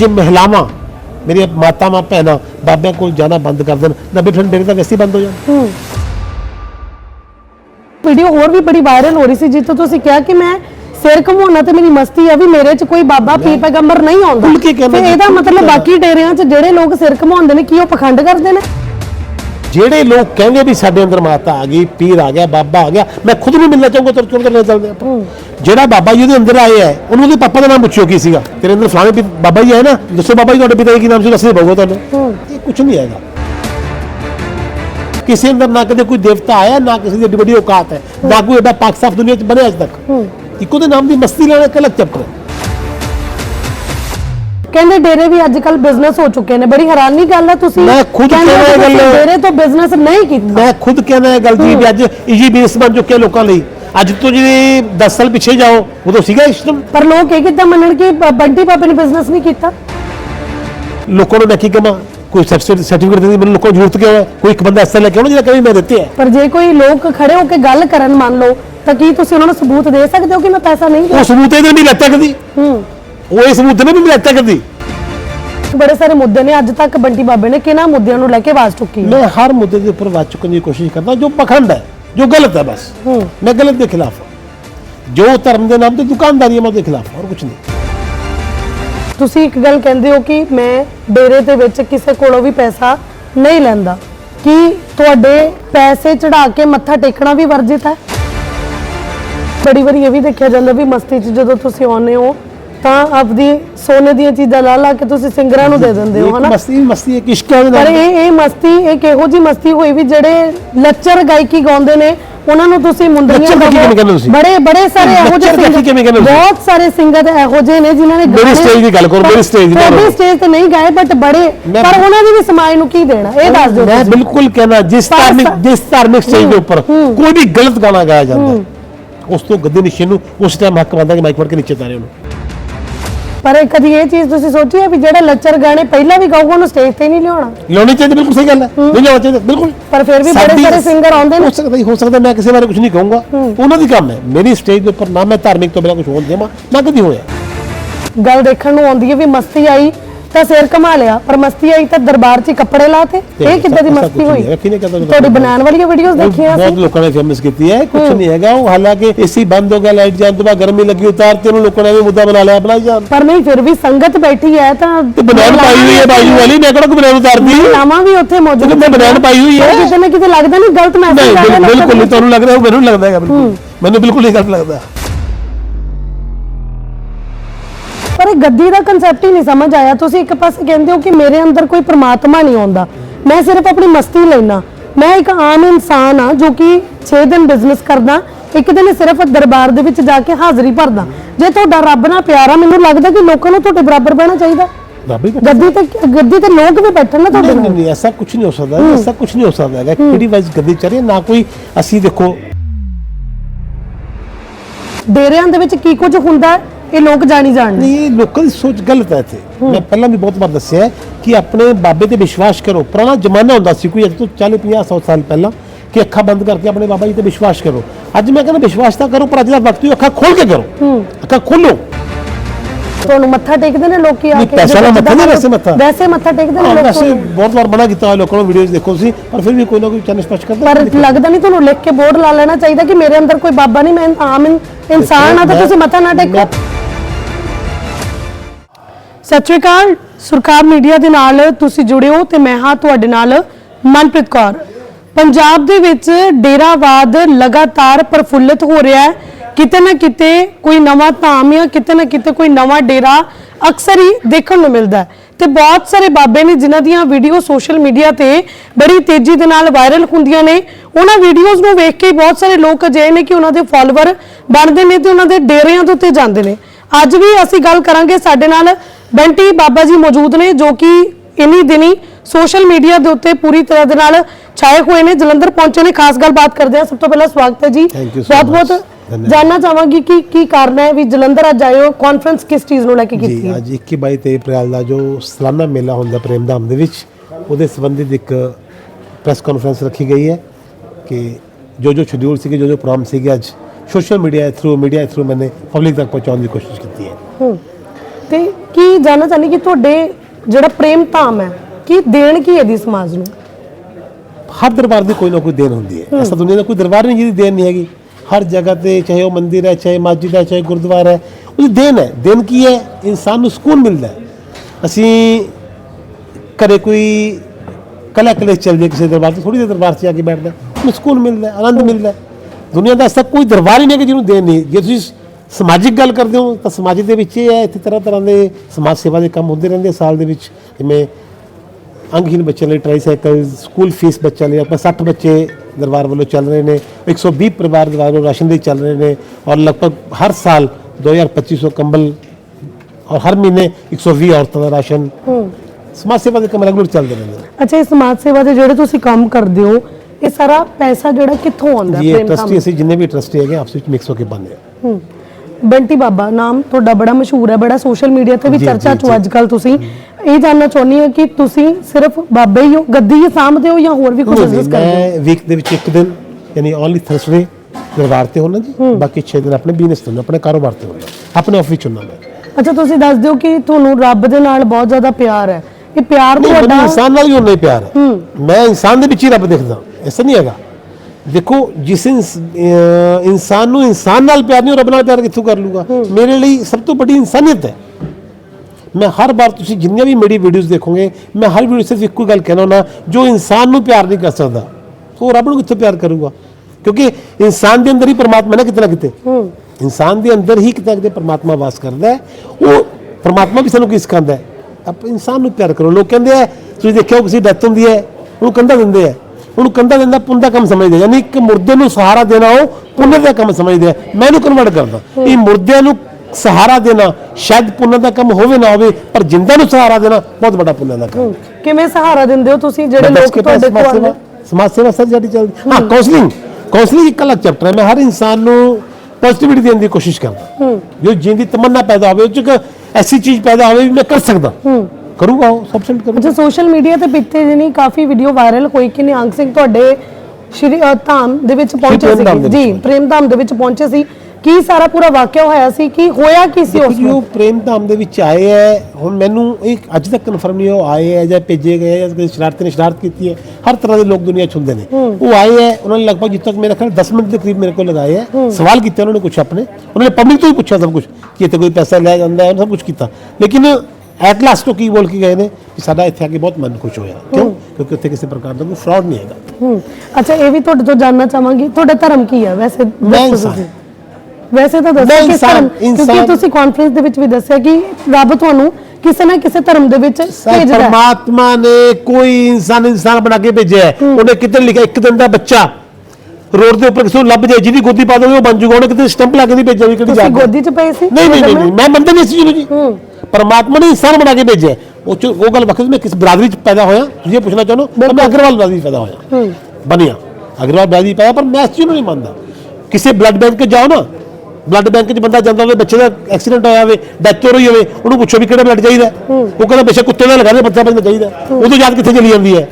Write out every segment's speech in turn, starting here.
ਜੇ ਮਹਿਲਾਵਾਂ ਮੇਰੀਆਂ ਮਾਤਾਵਾਂ ਭੈਣਾਂ ਬਾਬਿਆਂ ਕੋਲ ਜਾਣਾ ਬੰਦ ਕਰ ਦੇਣ। 90% ਡੇਰੇ ਤਾਂ ਵੈਸੇ ਬੰਦ ਹੋ ਜਾਣ। ਵੀਡੀਓ ਹੋਰ ਵੀ ਬੜੀ ਵਾਇਰਲ ਹੋ ਰਹੀ ਸੀ ਜਿੱਥੇ ਤੁਸੀਂ ਕਿਹਾ ਕਿ ਮੈਂ ਸਿਰ ਘਮਾਉਣਾ ਤੇ ਮੇਰੀ ਮਸਤੀ ਆ ਵੀ ਮੇਰੇ 'ਚ ਕੋਈ ਬਾਬਾ ਪੀਰ ਪੈਗੰਬਰ ਨਹੀਂ ਆਉਂਦਾ। ਤੇ ਇਹਦਾ ਮਤਲਬ। ਬਾਕੀ ਡੇਰਿਆਂ 'ਚ ਜਿਹੜੇ ਲੋਕ ਸਿਰ ਘਮਾਉਂਦੇ ਨੇ ਕੀ ਉਹ ਪਖੰਡ ਕਰਦੇ ਨੇ? ਜਿਹੜੇ ਲੋਕ ਕਹਿੰਦੇ ਵੀ ਸਾਡੇ ਅੰਦਰ ਮਾਤਾ ਆ ਗਈ ਪੀਰ ਆ ਗਿਆ ਬਾਬਾ ਆ ਗਿਆ ਮੈਂ ਖੁਦ ਨੂੰ ਮਿਲਣਾ ਚਾਹੂੰਗਾ ਤੇ ਤੁਰੰਤ ਲੈ ਚੱਲਦੇ ਆਪਾਂ ਜਿਹੜਾ ਬਾਬਾ ਜੀ ਉਹਦੇ ਅੰਦਰ ਆਏ ਹੈ ਉਹਨੂੰ ਉਹਦੇ ਪਾਪਾ ਦਾ ਨਾਮ ਪੁੱਛਿਓ ਕੀ ਸੀਗਾ? ਤੇਰੇ ਅੰਦਰ ਫਲਾਣੇ ਪੀ- ਬਾਬਾ ਜੀ ਹੈ ਨਾ ਦੱਸੋ ਬਾਬਾ ਜੀ ਤੁਹਾਡੇ ਪਿਤਾ ਜੀ ਕੀ ਨਾਮ ਸੀ? ਦੱਸਦੇ ਪਊਗਾ ਤੁਹਾਨੂੰ। ਇਹ ਕੁਝ ਨਹੀਂ ਹੈਗਾ। ਕਿਸੇ ਅੰਦਰ ਨਾ ਕਦੇ ਕੋਈ ਦੇਵਤਾ ਆਇਆ ਨਾ ਕਿਸੇ ਦੀ ਏਡੀ ਵੱਡੀ ਔਕਾਤ ਹੈ ਨਾ ਕੋਈ ਐਡਾ ਪਾਕ ਸਾਫ਼ ਦੁਨੀਆ 'ਚ ਬਣਿਆ ਅੱਜ ਤੱਕ। ਇੱਕੋ ਦੇ ਨਾਮ ਦੀ ਮਸਤੀ ਲੈਣਾ ਇੱਕ ਅਲੱਗ ਚੈਪਟਰ ਕਹਿੰਦੇ ਡੇਰੇ ਵੀ ਅੱਜ ਕੱਲ ਬਿਜ਼ਨਸ ਹੋ ਚੁੱਕੇ ਨੇ। ਬੜੀ ਹੈਰਾਨੀ ਗੱਲ ਹੈ ਤੁਸੀਂ ਮੈਂ ਖੁਦ ਕਹਿੰਦੇ ਤੁਸੀਂ ਗੱਲ- ਡੇਰੇ ਤੋਂ ਬਿਜ਼ਨਸ ਨਹੀਂ ਕੀਤਾ। ਮੈਂ ਖੁਦ ਕਹਿੰਦਾ ਇਹ ਗੱਲ ਜੀ ਵੀ ਅੱਜ ਈਜੀ ਬੇਸ ਬਣ ਚੁੱਕਿਆ ਲੋਕਾਂ ਲਈ। ਅੱਜ ਤੋਂ ਜਿਹੜੀ 10 ਸਾਲ ਪਿੱਛੇ ਜਾਓ ਉਦੋਂ ਸੀਗਾ ਸਿਸਟਮ ਪਰ ਲੋਕ ਇਹ ਕਿੱਦਾਂ ਮੰਨਣ ਕਿ ਬ- ਬੰਟੀ ਪਾਪੇ ਨੇ ਬਿਜ਼ਨਸ ਨਹੀਂ ਕੀਤਾ? ਲੋਕਾਂ ਨੂੰ ਮੈਂ ਕੀ ਕਮਾ ਕੋਈ ਸਰਟੀਫਿਕੇਟ ਦੇ ਮੈਨੂੰ ਲੋਕਾਂ ਨੂੰ ਜ਼ਰੂਰਤ ਕਿਉਂ ਹੈ? ਕੋਈ ਇੱਕ ਬੰਦਾ ਐਸਾ ਲੈ ਕੇ ਆਉਣਾ ਜਿਹੜਾ ਕਹੇ ਮੈਂ ਦਿੱਤੇ ਹੈ ਪਰ ਜੇ ਕੋਈ ਲੋਕ ਖੜੇ ਹੋ ਕੇ ਗੱਲ ਕਰਨ ਮੰਨ ਲਓ ਤਾਂ ਕੀ ਤੁਸੀਂ ਉਹਨਾਂ ਨੂੰ ਸਬੂਤ ਦੇ ਸਕਦੇ ਹੋ ਕਿ ਮੈਂ ਪੈਸਾ ਨਹੀਂ ਉਹ ਦਿਆ? ਸਬੂਤ ਇਹਦੇ ਨਹੀਂ ਲੈਤਾ ਕਦੀ ਹੂੰ। ਉਹ ਇਹ ਸਬੂਤ ਨੇ ਵੀ ਨਹੀਂ ਲੈਤਾ ਕਦੀ। ਬੜੇ ਸਾਰੇ ਮੁੱਦੇ ਨੇ ਅੱਜ ਤੱਕ ਬੰਟੀ ਬਾਬੇ ਨੇ ਕਿਹਨਾਂ ਮੁੱਦਿਆਂ ਨੂੰ ਲੈ ਕੇ ਆਵਾਜ਼ ਚੁੱਕੀ ਹੈ? ਮੈਂ ਹਰ ਮੁੱਦੇ ਦੇ ਉੱਪਰ ਵਾਚ ਚੁੱਕਣ ਦੀ ਕੋਸ਼ਿਸ਼ ਕਰਦਾ ਜੋ ਪਖੰਡ ਹੈ ਜੋ ਗਲਤ ਹੈ ਬਸ। ਹੂੰ। ਮੈਂ ਗਲਤ ਦੇ ਖਿਲਾਫ ਹਾਂ। ਜੋ ਧਰਮ ਦੇ ਨਾਮ ਤੇ ਦੁਕਾਨਦਾਰੀ ਹੈ ਮੈਂ ਉਹਦੇ ਖਿਲਾਫ ਹਾਂ, ਹੋਰ ਕੁਝ ਨਹੀਂ। ਤੁਸੀਂ ਇੱਕ ਗੱਲ ਕਹਿੰਦੇ ਹੋ ਕਿ ਮੈਂ ਡੇਰੇ ਦੇ ਵਿੱਚ ਕਿਸੇ ਕੋਲੋਂ ਵੀ ਪੈਸਾ ਨਹੀਂ ਲੈਂਦਾ। ਕੀ ਤੁਹਾਡੇ ਪੈਸੇ ਚੜਾ ਕੇ ਮੱਥਾ ਟੇਕਣਾ ਵੀ ਵਰਜਿਤ ਹੈ? ਬੜੀ ਵਾਰੀ ਇਹ ਵੀ ਦੇਖਿਆ ਜਾਂਦਾ ਵੀ ਮਸਤੀ 'ਚ ਜਦੋਂ ਤੁਸੀਂ ਆਉਂਦੇ ਹੋ ਤਾਂ ਆਪਦੀ ਸੋਨੇ ਦੀਆਂ ਚੀਜ਼ਾਂ ਲਾ ਲਾ ਕੇ ਤੁਸੀਂ ਸਿੰਗਰਾਂ ਨੂੰ ਦੇ ਦਿੰਦੇ ਹੋ ਹਨਾ ਮਸਤੀ ਮਸਤੀ ਇੱਕ ਇਸ਼ਕ ਉਹਦੇ ਪਰ ਇਹ ਇਹ ਮਸਤੀ ਇਹੋ ਜੀ ਮਸਤੀ ਹੋਈ ਵੀ ਜਿਹੜੇ ਲੱਚਰ ਗਾਇਕੀ ਗਾਉਂਦੇ ਨੇ ਉਹਨਾਂ ਨੂੰ ਤੁਸੀਂ ਮੁੰਦਰੀਆਂ ਕਹਿੰਦੇ? ਬੜੇ ਬੜੇ ਸਾਰੇ ਇਹੋ ਜਿਹੇ ਕਹਿੰਦੇ? ਬਹੁਤ ਸਾਰੇ ਸਿੰਗਰ ਇਹੋ ਜਿਹੇ ਨੇ ਜਿਨ੍ਹਾਂ ਨੇ ਮੇਰੀ stage ਦੀ ਗੱਲ ਕਰੋ, ਮੇਰੀ stage ਦੀ ਕਰੋ। ਸਟੇਜ ਤੇ ਨਹੀਂ ਗਾਏ ਬਟ ਬੜੇ ਪਰ ਉਹਨਾਂ ਦੀ ਵੀ ਸਮਾਜ ਨੂੰ ਕੀ ਦੇਣਾ ਇਹ ਦੱਸ ਦਿਓ ਮੈਂ। ਬਿਲਕੁਲ ਕਹਿਣਾ ਜਿਸ ਧਾਰਮਿਕ ਜਿਸ ਧਾਰਮਿਕ ਸਟੇਜ ਦੇ ਉੱਪਰ ਕੋਈ ਵੀ ਗਲਤ ਗਾਣਾ ਗਾਇਆ ਜਾਂਦਾ ਉਸ ਤੋਂ ਗੱਦੇ ਨਿਸ਼ੇ ਨੂੰ ਉਸ ਟਾਈਮ ਹੱਕ ਬਣਦਾ ਕਿ ਮਾਈਕ ਫੜ ਕੇ ਨੀਚੇ ਤਾਰੇ ਉਹਨੂੰ ਪਰ ਇਹ ਕਦੀ ਇਹ ਚੀਜ਼ ਤੁਸੀਂ ਸੋਚੀ ਹੈ ਵੀ ਜਿਹੜਾ ਲੱਚਰ ਗਾਣੇ ਪਹਿਲਾਂ ਵੀ ਗਾਊਗਾ ਉਹਨੂੰ ਸਟੇਜ ਤੇ ਨਹੀਂ ਲਿਆਉਣਾ? ਲਿਆਉਣੀ ਚਾਹੀਦੀ ਬਿਲਕੁਲ ਸਹੀ ਗੱਲ ਹੈ। ਨਹੀਂ ਲਿਆਉਣਾ ਚਾਹੀਦਾ ਬਿਲਕੁਲ। ਪਰ ਫਿਰ ਵੀ ਬੜੇ ਸਾਡੀ- ਸਾਰੇ ਸਿੰਗਰ ਆਉਂਦੇ ਨੇ। ਹੋ ਸਕਦਾ ਹੀ ਹੋ ਸਕਦਾ ਮੈਂ ਕਿਸੇ ਬਾਰੇ ਕੁਝ ਨਹੀਂ ਕਹੂੰਗਾ। ਉਹਨਾਂ ਦੀ ਕੰਮ ਹੈ। ਮੇਰੀ ਸਟੇਜ ਦੇ ਉੱਪਰ ਨਾ ਮੈਂ ਧਾਰਮਿਕ ਤੋਂ ਬਿਨਾਂ ਕੁਝ ਹੋਣ ਦੇਵਾਂ ਨਾ ਕਦੀ ਹੋਇਆ। ਗੱਲ ਦੇਖਣ ਨੂੰ ਆਉਂਦੀ ਹੈ ਵੀ ਮਸਤੀ ਆਈ ਤਾਂ ਸਿਰ ਕਮਾ ਲਿਆ ਪਰ ਮਸਤੀ ਆਈ ਤਾਂ ਦਰਬਾਰ 'ਚ ਹੀ ਕੱਪੜੇ ਲਾਤੇ ਇਹ ਕਿੱਦਾਂ ਦੀ ਮਸਤੀ ਹੋਈ? ਕਿਹਨੇ ਕਹਿੰਦਾ ਤੁਹਾਡੀ ਬਣਾਉਣ ਵਾਲੀਆਂ ਵੀਡੀਓਜ਼ ਦੇਖੀਆਂ ਬਹੁਤ ਸੀ? ਲੋਕਾਂ ਨੇ ਫੇਮਸ ਕੀਤੀ ਹੈ ਕੁਝ ਨਹੀਂ ਹੈਗਾ। ਉਹ ਹਾਲਾਂਕਿ ਏਸੀ ਬੰਦ ਹੋ ਗਿਆ ਲਾਈਟ ਜਾਣ ਤੋਂ ਬਾਅਦ ਗਰਮੀ ਲੱਗੀ ਉਤਾਰ ਤੇ ਉਹਨੂੰ ਲੋਕਾਂ ਨੇ ਵੀ ਮੁੱਦਾ ਬਣਾ ਲਿਆ ਬਣਾਈ ਜਾਣ। ਪਰ ਨਹੀਂ ਫਿਰ ਵੀ ਸੰਗਤ ਬੈਠੀ ਹੈ ਤਾਂ ਬਨਾਨ ਪਾਈ ਹੋਈ ਹੈ ਬਾਜੂ ਵਾਲੀ ਮੈਂ ਕਿਹੜਾ ਬਨਾਨ ਉਤਾਰਦੀ? ਲਾਵਾਂ ਵੀ ਉੱਥੇ ਮੌਜੂਦ ਮੈਂ ਬਨਾਨ ਪਾਈ ਹੋਈ ਹੈ? ਕਿਤੇ ਨਾ ਕਿਤੇ ਲੱਗਦਾ ਨਹੀਂ ਗਲਤ ਮੈਸੇਜ ਨਹੀਂ ਆ ਰਿਹਾ ਬਿਲਕੁਲ ਨਹੀਂ। ਤੁਹਾਨੂੰ ਲੱਗ ਰਿਹਾ ਉਹ ਮੈਨੂੰ ਲੱਗਦਾ ਹੈਗਾ ਬਿਲਕੁਲ। ਮੈਨੂੰ ਬਿਲਕੁਲ ਨਹੀਂ ਗਲਤ ਲੱਗਦਾ। ਪਰ ਇਹ ਗੱਦੀ ਦਾ ਕਨਸੈਪਟ ਹੀ ਨਹੀਂ ਸਮਝ ਆਇਆ। ਤੁਸੀਂ ਇੱਕ ਪਾਸੇ ਕਹਿੰਦੇ ਹੋ ਕਿ ਮੇਰੇ ਅੰਦਰ ਕੋਈ ਪ੍ਰਮਾਤਮਾ ਨਹੀਂ ਆਉਂਦਾ। ਮੈਂ ਸਿਰਫ ਆਪਣੀ ਮਸਤੀ ਲੈਣਾ ਮੈਂ ਇੱਕ ਆਮ ਇਨਸਾਨ ਆ ਜੋ ਕਿ 6 ਦਿਨ ਬਿਜ਼ਨਸ ਕਰਦਾ ਇੱਕ ਦਿਨ ਸਿਰਫ ਦਰਬਾਰ ਦੇ ਵਿੱਚ ਜਾ ਕੇ ਹਾਜ਼ਰੀ ਭਰਦਾ। ਜੇ ਤੁਹਾਡਾ ਰੱਬ ਨਾਲ ਪਿਆਰ ਆ ਮੈਨੂੰ ਲੱਗਦਾ ਕਿ ਲੋਕਾਂ ਨੂੰ ਤੁਹਾਡੇ ਬਰਾਬਰ ਬਹਿਣਾ ਚਾਹੀਦਾ। ਗੱਦੀ ਤੇ ਗੱਦੀ ਤੇ ਲੋਕ ਵੀ ਬੈਠਣ ਨਾ ਤੁਹਾਡੇ ਨਾਲ। ਨਹੀਂ ਐਸਾ ਕੁਝ ਨਹੀਂ ਹੋ ਸਕਦਾ। ਐਸਾ ਕੁਝ ਨਹੀਂ ਹੋ ਸਕਦਾ ਹੈਗਾ। ਕਿਹੜੀ ਵਾਈਜ਼ ਗੱਦੀ ਚੱਲ ਰਹੀ ਨਾ ਕੋਈ ਅਸੀਂ ਦੇਖੋ। ਡੇਰਿਆਂ ਦੇ ਵਿੱਚ ਕੀ ਕੁਝ ਹੁੰਦਾ ਇਹ ਲੋਕ ਜਾਣੀ ਜਾਣਦੇ ਨਹੀਂ ਇਹ ਲੋਕਾਂ ਦੀ ਸੋਚ ਗਲਤ ਹੈ ਇੱਥੇ। ਮੈਂ ਪਹਿਲਾਂ ਵੀ ਬਹੁਤ ਵਾਰ ਦੱਸਿਆ ਹੈ ਕਿ ਆਪਣੇ ਬਾਬੇ ਤੇ ਵਿਸ਼ਵਾਸ ਕਰੋ। ਪੁਰਾਣਾ ਜ਼ਮਾਨਾ ਹੁੰਦਾ ਸੀ ਕੋਈ ਅੱਜ ਤੋਂ 40 50 100 ਸਾਲ ਪਹਿਲਾਂ ਕਿ ਅੱਖਾਂ ਬੰਦ ਕਰਕੇ ਆਪਣੇ ਬਾਬਾ ਜੀ ਤੇ ਵਿਸ਼ਵਾਸ ਕਰੋ। ਅੱਜ ਮੈਂ ਕਹਿੰਦਾ ਵਿਸ਼ਵਾਸ ਤਾਂ ਕਰੋ ਪਰ ਅੱਜ ਦਾ ਵਕਤ ਹੀ ਅੱਖਾਂ ਖੋਲ ਕੇ ਕਰੋ। ਅੱਖਾਂ ਖੋਲੋ। ਤੁਹਾਨੂੰ ਮੱਥਾ ਟੇਕਦੇ ਨੇ ਲੋਕੀ ਆ ਕੇ? ਪੈਸਾ ਨਾਲ ਮੱਥਾ ਨਹੀਂ, ਵੈਸੇ ਮੱਥਾ। ਵੈਸੇ ਮੱਥਾ ਟੇਕਦੇ ਨੇ ਲੋਕ ਵੈਸੇ। ਬਹੁਤ ਵਾਰ ਮਨਾ ਕੀਤਾ ਲੋਕਾਂ ਨੂੰ ਵੀਡੀਓਜ਼ ਦੇਖੋ ਤੁਸੀਂ ਪਰ ਫਿਰ ਵੀ ਕੋਈ ਨਾ ਕੋਈ ਚੈਨਲ ਸਪਸ਼ਟ ਕਰਦਾ ਪਰ ਲੱਗਦਾ ਨਹੀਂ ਤੁਹਾਨੂੰ ਲਿਖ ਕੇ ਬੋਰਡ ਲਾ ਲੈਣਾ ਚਾਹੀਦਾ ਕਿ ਮੇਰੇ ਅੰਦਰ ਕੋਈ ਬਾਬਾ ਨਹੀਂ ਮੈਂ ਆਮ ਇਨ- ਇਨਸਾਨ ਆ ਤਾਂ ਤੁਸੀਂ ਮੱਥਾ ਨਾ ਟੇਕੋ। ਸਤਿ ਸ਼੍ਰੀ ਅਕਾਲ। ਸੁਰਖਾਬ ਮੀਡੀਆ ਦੇ ਨਾਲ ਤੁਸੀਂ ਜੁੜੇ ਹੋ ਤੇ ਮੈਂ ਹਾਂ ਤੁਹਾਡੇ ਨਾਲ ਮਨਪ੍ਰੀਤ ਕੌਰ। ਪੰਜਾਬ ਦੇ ਵਿੱਚ ਡੇਰਾਵਾਦ ਲਗਾਤਾਰ ਪ੍ਰਫੁੱਲਿਤ ਹੋ ਰਿਹਾ ਹੈ। ਕਿਤੇ ਨਾ ਕਿਤੇ ਕੋਈ ਨਵਾਂ ਧਾਮ ਜਾਂ ਕਿਤੇ ਨਾ ਕਿਤੇ ਕੋਈ ਨਵਾਂ ਡੇਰਾ ਅਕਸਰ ਹੀ ਦੇਖਣ ਨੂੰ ਮਿਲਦਾ ਤੇ ਬਹੁਤ ਸਾਰੇ ਬਾਬੇ ਨੇ ਜਿਨ੍ਹਾਂ ਦੀਆਂ ਵੀਡੀਓ ਸੋਸ਼ਲ ਮੀਡੀਆ ਤੇ ਬੜੀ ਤੇਜ਼ੀ ਦੇ ਨਾਲ ਵਾਇਰਲ ਹੁੰਦੀਆਂ ਨੇ, ਉਹਨਾਂ ਵੀਡੀਓਜ਼ ਨੂੰ ਵੇਖ ਕੇ ਬਹੁਤ ਸਾਰੇ ਲੋਕ ਅਜਿਹੇ ਨੇ ਕਿ ਉਹਨਾਂ ਦੇ ਫਾਲੋਅਰ ਬਣਦੇ ਨੇ ਤੇ ਉਹਨਾਂ ਦੇ ਡੇਰਿਆਂ ਦੇ ਉੱਤੇ ਜਾਂਦੇ ਨੇ। ਅੱਜ ਵੀ ਅਸੀਂ ਗੱਲ ਕਰਾਂਗੇ ਸਾਡੇ ਨਾਲ ਬੰਟੀ ਬਾਬਾ ਜੀ ਮੌਜੂਦ ਨੇ ਜੋ ਕਿ ਇਨੀ ਦਿਨੀ ਸੋਸ਼ਲ ਮੀਡੀਆ ਦੇ ਉੱਤੇ ਪੂਰੀ ਤਰ੍ਹਾਂ ਦੇ ਨਾਲ ਛਾਏ ਹੋਏ ਨੇ। ਜਲੰਧਰ ਪਹੁੰਚੇ ਨੇ। ਖਾਸ ਗੱਲਬਾਤ ਕਰਦੇ ਹਾਂ। ਸਭ ਤੋਂ ਪਹਿਲਾਂ ਸਵਾਗਤ ਹੈ ਜੀ। ਬਹੁਤ ਬਹੁਤ। ਜਾਨਣਾ ਚਾਹਾਂਗੀ ਕਿ ਕੀ ਕਾਰਨ ਹੈ ਵੀ ਜਲੰਧਰ ਅੱਜ ਆਏ ਹੋ। ਕਾਨਫਰੰਸ ਕਿਸ ਚੀਜ਼ ਨੂੰ ਲੈ ਕੇ ਕੀਤੀ ਜੀ ਹੈ? ਅੱਜ 21 22 23 ਅਪ੍ਰੈਲ ਦਾ ਜੋ ਸਾਲਾਨਾ ਮੇਲਾ ਹੁੰਦਾ ਪ੍ਰੇਮਧਾਮ ਦੇ ਵਿੱਚ ਉਹਦੇ ਸੰਬੰਧਿਤ ਇੱਕ ਪ੍ਰੈਸ ਕਾਨਫਰੰਸ ਰੱਖੀ ਗਈ ਹੈ ਕਿ ਜੋ ਜੋ ਸ਼ਡਿਊਲ ਸੀਗੇ ਜੋ ਜੋ ਪ੍ਰੋਗਰਾਮ ਸੀਗੇ ਅੱਜ social media through media through ਮੈਨੇ ਪਬਲਿਕ ਤੱਕ ਪਹੁੰਚਾਉਣ ਦੀ ਕੋਸ਼ਿਸ਼ ਕੀਤੀ ਹੈ। ਤੇ ਕੀ ਜਾਣਨਾ ਚਾਹੁੰਦੀ ਕਿ ਤੁਹਾਡੇ ਜਿਹੜਾ ਪ੍ਰੇਮ ਧਾਮ ਹੈ ਕੀ ਦੇਣ ਕੀ ਹੈ ਦੀ ਸਮਾਜ ਨੂੰ? ਹਰ ਦਰਬਾਰ ਦੀ ਕੋਈ ਨਾ ਕੋਈ ਦੇਣ ਹੁੰਦੀ ਹੈ। ਐਸਾ ਦੁਨੀਆ ਦਾ ਕੋਈ ਦਰਬਾਰ ਨਹੀਂ ਜਿਹਦੀ ਦੇਣ ਨਹੀਂ ਹੈਗੀ। ਹਰ ਜਗ੍ਹਾ ਤੇ ਚਾਹੇ ਉਹ ਮੰਦਿਰ ਹੈ ਚਾਹੇ ਮਸਜਿਦ ਹੈ ਚਾਹੇ ਗੁਰਦੁਆਰਾ ਹੈ ਉਹਦੀ ਦੇਣ ਹੈ। ਦੇਣ ਕੀ ਹੈ? ਇਨਸਾਨ ਨੂੰ ਸਕੂਨ ਮਿਲਦਾ ਹੈ। ਅਸੀਂ ਕਦੇ ਕੋਈ ਕਲਾ ਕਲੇ ਚੱਲ ਜੇ ਕਿਸੇ ਦਰਬਾਰ ਤੇ ਥੋੜੀ ਦੇਰ ਦਰਬਾਰ 'ਚ ਜਾ ਕੇ ਬੈਠਦਾ ਉਹਨੂੰ ਸਕੂਨ ਮਿਲਦਾ ਆਨੰਦ ਮਿਲਦਾ। ਦੁਨੀਆ ਦਾ ਐਸਾ ਕੋਈ ਦਰਬਾਰ ਹੀ ਨਹੀਂ ਹੈ ਕਿ ਜਿਹਨੂੰ ਦੇਣ ਨਹੀਂ। ਜੇ ਤੁਸੀਂ ਸਮਾਜਿਕ ਗੱਲ ਕਰਦੇ ਹੋ ਤਾਂ ਸਮਾਜਿਕ ਦੇ ਵਿੱਚ ਇਹ ਹੈ ਇੱਥੇ ਤਰ੍ਹਾਂ ਤਰ੍ਹਾਂ ਦੇ ਸਮਾਜ ਸੇਵਾ ਦੇ ਕੰਮ ਹੁੰਦੇ ਰਹਿੰਦੇ ਸਾਲ ਦੇ ਵਿੱਚ। ਜਿਵੇਂ ਅੰਗਹੀਨ ਬੱਚਿਆਂ ਲਈ ਟ੍ਰਾਈਸਾਈਕਲ ਸਕੂਲ ਫੀਸ ਬੱਚਿਆਂ ਲਈ ਆਪਾਂ 60 ਬੱਚੇ ਦਰਬਾਰ ਵੱਲੋਂ ਚੱਲ ਰਹੇ ਨੇ 120 ਪਰਿਵਾਰ ਦਰਬਾਰ ਵੱਲੋਂ ਰਾਸ਼ਨ ਦੇ ਚੱਲ ਰਹੇ ਨੇ ਔਰ ਲਗਭਗ ਹਰ ਸਾਲ 2250 ਕੰਬਲ ਔਰ ਹਰ ਮਹੀਨੇ 120 ਔਰਤਾਂ ਦਾ ਰਾਸ਼ਨ। ਸਮਾਜ ਸੇਵਾ ਦੇ ਕੰਮ ਰੈਗੂਲਰ ਚੱਲਦੇ ਰਹਿੰਦੇ ਨੇ। ਅੱਛਾ ਇਹ ਸਮਾਜ ਸੇਵਾ ਦੇ ਜਿਹੜੇ ਤੁਸੀਂ ਕੰਮ ਕਰਦੇ ਹੋ ਇਹ ਸਾਰਾ ਪੈਸਾ ਜਿਹੜਾ ਕਿੱਥੋਂ ਆਉਂਦਾ ਇਹ ਪ੍ਰੇਮ ਧਾਮ ਟਰਸਟੀ ਅਸੀਂ ਜਿੰਨੇ ਵੀ ਟਰਸਟੀ ਹੈਗੇ ਆਪਸ ਵਿੱਚ ਮਿਕਸ ਹੋ ਕੇ ਬਣਦੇ ਆ। ਹੂੰ। ਬੰਟੀ ਬਾਬਾ ਨਾਮ ਤੁਹਾਡਾ ਬੜਾ ਮਸ਼ਹੂਰ ਹੈ ਬੜਾ ਸੋਸ਼ਲ ਮੀਡੀਆ ਤੇ ਵੀ ਚਰਚਾ ਚ ਅੱਜ ਕੱਲ ਤੁਸੀਂ। ਇਹ ਜਾਨਣਾ ਚਾਹੁੰਦੀ ਹਾਂ ਕਿ ਤੁਸੀਂ ਸਿਰਫ ਬਾਬਾ ਹੀ ਹੋ ਗੱਦੀ ਹੀ ਸਾਂਭਦੇ ਹੋ ਜਾਂ ਹੋਰ ਵੀ ਕੁਝ ਬਿਜ਼ਨਸ ਕਰਦੇ ਹੋ? ਮੈਂ ਵੀਕ ਦੇ ਵਿੱਚ ਇੱਕ ਦਿਨ ਯਾਨੀ ਓਨਲੀ ਥਰਸਡੇ ਦਰਬਾਰ ਤੇ ਹੋਣਾ ਜੀ। ਬਾਕੀ 6 ਦਿਨ ਆਪਣੇ ਬਿਜ਼ਨਸ ਤੇ ਆਪਣੇ ਕਾਰੋਬਾਰ ਤੇ ਹੋਣਾ ਆਪਣੇ ਆਫਿਸ ਚ ਹੋਣਾ ਮੈਂ। ਅੱਛਾ ਤੁਸੀਂ ਦੱਸ ਦਿਓ ਕਿ ਤੁਹਾਨੂੰ ਰੱਬ ਦੇ ਨਾਲ ਬਹੁਤ ਜ਼ਿਆਦਾ ਪਿਆਰ ਹੈ। ਇਹ ਪਿਆਰ ਤੁਹਾਡਾ ਇਨਸਾਨ ਨਾਲ ਹੀ ਪਿਆਰ ਹੈ। ਮੈਂ ਇਨਸਾਨ ਦੇ ਵਿੱਚ ਹੀ ਰੱਬ ਦੇਖਦਾ। ਐਸਾ ਨਹੀਂ ਹੈਗਾ। ਦੇਖੋ ਜਿਸ ਇਨਸਾਨ ਨੂੰ ਇਨਸਾਨ ਨਾਲ ਪਿਆਰ ਨਹੀਂ ਉਹ ਰੱਬ ਨਾਲ ਪਿਆਰ ਕਿੱਥੋਂ ਕਰ ਲੂਗਾ? ਮੇਰੇ ਲਈ ਸਭ ਤੋਂ ਵੱਡੀ ਇਨਸਾਨੀਅਤ ਹੈ। ਮੈਂ ਹਰ ਵਾਰ ਤੁਸੀਂ ਜਿੰਨੀਆਂ ਵੀ ਮੇਰੀ ਵੀਡੀਓਜ਼ ਦੇਖੋਗੇ ਮੈਂ ਹਰ ਵੀਡੀਓ ਸਿਰਫ ਇੱਕੋ ਗੱਲ ਕਹਿਣਾ ਹੁੰਦਾ ਜੋ ਇਨਸਾਨ ਨੂੰ ਪਿਆਰ ਨਹੀਂ ਕਰ ਸਕਦਾ ਉਹ ਰੱਬ ਨੂੰ ਕਿੱਥੋਂ ਪਿਆਰ ਕਰੂਗਾ? ਕਿਉਂਕਿ ਇਨਸਾਨ ਦੇ ਅੰਦਰ ਹੀ ਪਰਮਾਤਮਾ ਨਾ ਕਿਤੇ ਨਾ ਕਿਤੇ। ਇਨਸਾਨ ਦੇ ਅੰਦਰ ਹੀ ਕਿਤੇ ਕਿਤੇ ਪਰਮਾਤਮਾ ਵਾਸ ਕਰਦਾ ਹੈ। ਉਹ ਪਰਮਾਤਮਾ ਵੀ ਸਾਨੂੰ ਕੀ ਸਿਖਾਉਂਦਾ ਹੈ? ਆਪ ਇਨਸਾਨ ਨੂੰ ਪਿਆਰ ਕਰੋ। ਲੋਕ ਕਹਿੰਦੇ ਆ ਤੁਸੀਂ ਦੇਖਿਆ ਕਿਸੇ ਡੈਥ ਹੁੰਦੀ ਹੈ ਉਹਨੂੰ ਕੰਧਾ ਦਿੰਦੇ ਆ। ਉਹਨੂੰ ਕੰਧਾ ਦਿੰਦਾ ਪੁੰਨ ਦਾ ਕੰਮ ਸਮਝਦੇ। ਯਾਨੀ ਇੱਕ ਮੁਰਦੇ ਨੂੰ ਸਹਾਰਾ ਦੇਣਾ ਉਹ ਪੁੰਨ ਦਾ ਕੰਮ ਸਮਝਦੇ ਆ। ਮੈਂ ਇਹਨੂੰ ਕਨਵਰਟ ਕਰਦਾ। ਇਹ ਮੁਰਦਿਆਂ ਨੂੰ ਸਹਾਰਾ ਦੇਣਾ ਸ਼ਾਇਦ ਪੁੰਨ ਦਾ ਕੰਮ ਹੋਵੇ ਨਾ ਹੋਵੇ ਪਰ ਜਿੰਦਾ ਨੂੰ ਸਹਾਰਾ ਦੇਣਾ ਬਹੁਤ ਵੱਡਾ ਪੁੰਨ ਦਾ ਕੰਮ। ਕਿਵੇਂ ਸਹਾਰਾ ਦਿੰਦੇ ਹੋ ਤੁਸੀਂ ਜਿਹੜੇ ਲੋਕ ਤੁਹਾਡੇ ਕੋਲ ਸਮਾਜ ਆਉਂਦੇ ਸੇਵਾ ਸਮਾਜ ਸੇਵਾ ਸਰ ਜਿਹੜੀ ਚੱਲਦੀ ਹਾਂ। ਕਾਉਂਸਲਿੰਗ ਕਾਉਂਸਲਿੰਗ ਇੱਕ ਅਲੱਗ ਚੈਪਟਰ ਹੈ। ਮੈਂ ਹਰ ਇਨਸਾਨ ਨੂੰ ਪੋਜ਼ਿਟਿਵਿਟੀ ਦੇਣ ਦੀ ਕੋਸ਼ਿਸ਼ ਕਰਦਾ। ਜੋ ਜੀਣ ਦੀ ਤਮੰਨਾ ਪੈਦਾ ਹੋਵੇ ਉਹ ਚ ਐਸੀ ਚੀਜ਼ ਪੈਦਾ ਹੋਵੇ ਵੀ ਮੈਂ ਕਰ ਸਕਦਾ। ਕਰੂੰਗਾ ਉਹ ਸਭ ਸੈਂਡ ਕਰੂੰਗਾ। ਅੱਛਾ ਸੋਸ਼ਲ ਮੀਡੀਆ ਤੇ ਪਿੱਛੇ ਜਿਹੀ ਕਾਫੀ ਵੀਡੀਓ ਵਾਇਰਲ ਹੋਈ ਕਿ ਨਿਹੰਗ ਸਿੰਘ ਤੁਹਾਡੇ ਸ਼੍ਰੀ ਅ, ਧਾਮ ਦੇ ਵਿੱਚ ਪਹੁੰਚੇ ਪ੍ਰੇਮ ਧਾਮ ਸੀ ਦੇ ਜੀ। ਪ੍ਰੇਮ ਧਾਮ ਦੇ ਵਿੱਚ ਪਹੁੰਚੇ ਸੀ। ਕੀ ਸਾਰਾ ਪੂਰਾ ਵਾਕਿਆ ਹੋਇਆ ਸੀ? ਕੀ ਹੋਇਆ ਕੀ ਸੀ ਉਸ ਨੂੰ ਪ੍ਰੇਮ ਧਾਮ ਦੇ ਵਿੱਚ ਆਏ ਹੈ। ਹੁਣ ਮੈਨੂੰ ਇਹ ਅੱਜ ਤੱਕ ਕਨਫਰਮ ਨਹੀਂ ਉਹ ਆਏ ਹੈ ਜਾਂ ਭੇਜੇ ਗਏ ਹੈ ਜਾਂ ਕਿਸੇ ਸ਼ਰਾਰਤ ਨੇ ਸ਼ਰਾਰਤ ਕੀਤੀ ਹੈ। ਹਰ ਤਰ੍ਹਾਂ ਦੇ ਲੋਕ ਦੁਨੀਆ 'ਚ ਹੁੰਦੇ ਨੇ ਉਹ ਆਏ ਹੈ ਉਹਨਾਂ ਨੇ ਲਗਭਗ ਜਿੱਦ ਤੱਕ ਮੇਰੇ ਖਿਆਲ 10 ਮਿੰਟ ਦੇ ਕਰੀਬ ਮੇਰੇ ਕੋਲ ਲਗਾਏ ਹੈ। ਸਵਾਲ ਕੀਤੇ ਉਹਨਾਂ ਨੇ ਕੁਝ ਆਪਣੇ। ਉਹਨਾਂ ਨੇ ਪਬਲਿਕ ਤੋਂ ਹੀ ਪੁੱਛਿਆ ਸਭ ਕੁਝ ਕਿ ਇੱਥੇ ਕੋਈ ਪੈਸਾ ਲਿਆ ਜਾਂਦਾ ਹੈ ਉਹਨਾਂ ਸਭ ਕੁਝ ਕੀਤਾ। ਲੇਕਿਨ ਐਟ ਲਾਸਟ ਉਹ ਕੀ ਬੋਲ ਕੇ ਗਏ ਨੇ ਕਿ ਸਾਡਾ ਇੱਥੇ ਆ ਕੇ ਬਹੁਤ ਮਨ ਖੁਸ਼ ਹੋਇਆ। ਕਿਉਂ? ਕਿਉਂਕਿ ਉੱਥੇ ਕਿਸੇ ਪ੍ਰਕਾਰ ਦਾ ਕੋਈ ਫਰਾਡ ਨਹੀਂ ਹੈਗਾ। ਹੂੰ। ਅੱਛਾ ਇਹ ਵੀ ਤੁਹਾਡੇ ਤੋਂ ਜਾਨਣਾ ਚਾਹਾਂਗੀ। ਤੁਹਾਡਾ ਧਰਮ ਕੀ ਹੈ ਵੈਸੇ ਮੈਂ ਇਨਸਾਨ। ਤੁਸੀਂ। ਵੈਸੇ ਤਾਂ ਦੱਸੋ ਕਿਸ ਧਰਮ ਕਿਉਂਕਿ। ਤੁਸੀਂ ਕਾਨਫਰੰਸ ਦੇ ਵਿੱਚ ਵੀ ਦੱਸਿਆ ਕਿ ਰੱਬ ਤੁਹਾਨੂੰ ਕਿਸੇ ਨਾ ਕਿਸੇ ਧਰਮ ਦੇ ਵਿੱਚ ਭੇਜਦਾ ਹੈ। ਪਰਮਾਤਮਾ ਨੇ ਕੋਈ ਇਨਸਾਨ ਇਨਸਾਨ ਬਣਾ ਕੇ ਭੇਜਿਆ ਹੈ। ਉਹਨੇ ਕਿਤੇ ਲਿਖਿਆ ਇੱਕ ਦਿਨ ਦਾ ਬੱਚਾ। ਰੋਡ ਦੇ ਉੱਪਰ ਕਿਸੇ ਨੂੰ ਲੱਭ ਜਾਏ ਜਿਹਦੀ ਗੋਦੀ ਪਾ ਦੋਗੇ ਉਹ ਬਣ ਜੂਗਾ। ਉਹਨੇ ਕਿਤੇ ਸਟੰਪ ਲਾ ਕੇ ਨਹੀਂ ਭੇਜਿਆ ਵੀ ਕਿਹੜੀ ਤੁਸੀਂ ਜਾਤ ਦਾ। ਗੋਦੀ 'ਚ ਪਏ ਸੀ? ਨਹੀਂ ਨਹੀਂ ਨਹੀਂ ਨਹੀਂ, ਮੈਂ ਮੰਨਦਾ ਨਹੀਂ ਇਸ ਚੀਜ਼ ਨੂੰ ਜੀ। ਹੂੰ। ਪਰਮਾਤਮਾ ਨੇ ਇਨਸਾਨ ਬਣਾ ਕੇ ਭੇਜਿਆ ਹੈ। ਉਹ ਚ ਉਹ ਗੱਲ ਵਕਤ ਮੈਂ ਕਿਸ ਬਰਾਦਰੀ ਚ ਪੈਦਾ ਹੋਇਆ ਤੁਸੀਂ ਇਹ ਪੁੱਛਣਾ ਚਾਹੁੰਦੇ ਹੋ ਤਾਂ ਮੈਂ ਅਗਰਵਾਲ ਬਰਾਦਰੀ 'ਚ ਪੈਦਾ ਹੋਇਆ ਬਣਿਆ ਅਗਰਵਾਲ ਬਰਾਦਰੀ 'ਚ ਪੈਦਾ ਪਰ ਮੈਂ ਇਸ ਚੀਜ਼ ਨੂੰ ਨਹੀਂ ਮੰਨਦਾ ਕਿਸੇ ਬਲੱਡ ਬੈਂਕ ਜਾਓ ਨਾ ਬਲੱਡ ਬੈਂਕ 'ਚ ਬੰਦਾ ਜਾਂਦਾ ਹੋਵੇ ਬੱਚੇ ਦਾ ਐਕਸੀਡੈਂਟ ਹੋਇਆ ਹੋਵੇ ਡੈਥ ਹੋ ਰਹੀ ਹੋਵੇ ਉਹਨੂੰ ਪੁੱਛੋ ਵੀ ਕਿਹੜਾ ਬਲੱਡ ਚਾਹੀਦਾ? ਉਹ ਕਹਿੰਦਾ ਬੇਸ਼ੱਕ ਕੁੱਤੇ ਦਾ ਲਗਾ ਦੇ ਬੱਚਾ ਬੰਦਾ ਚਾਹੀਦਾ। ਉਦੋਂ ਯਾਦ ਕਿੱਥੇ ਚਲੀ ਜਾਂਦੀ ਹੈ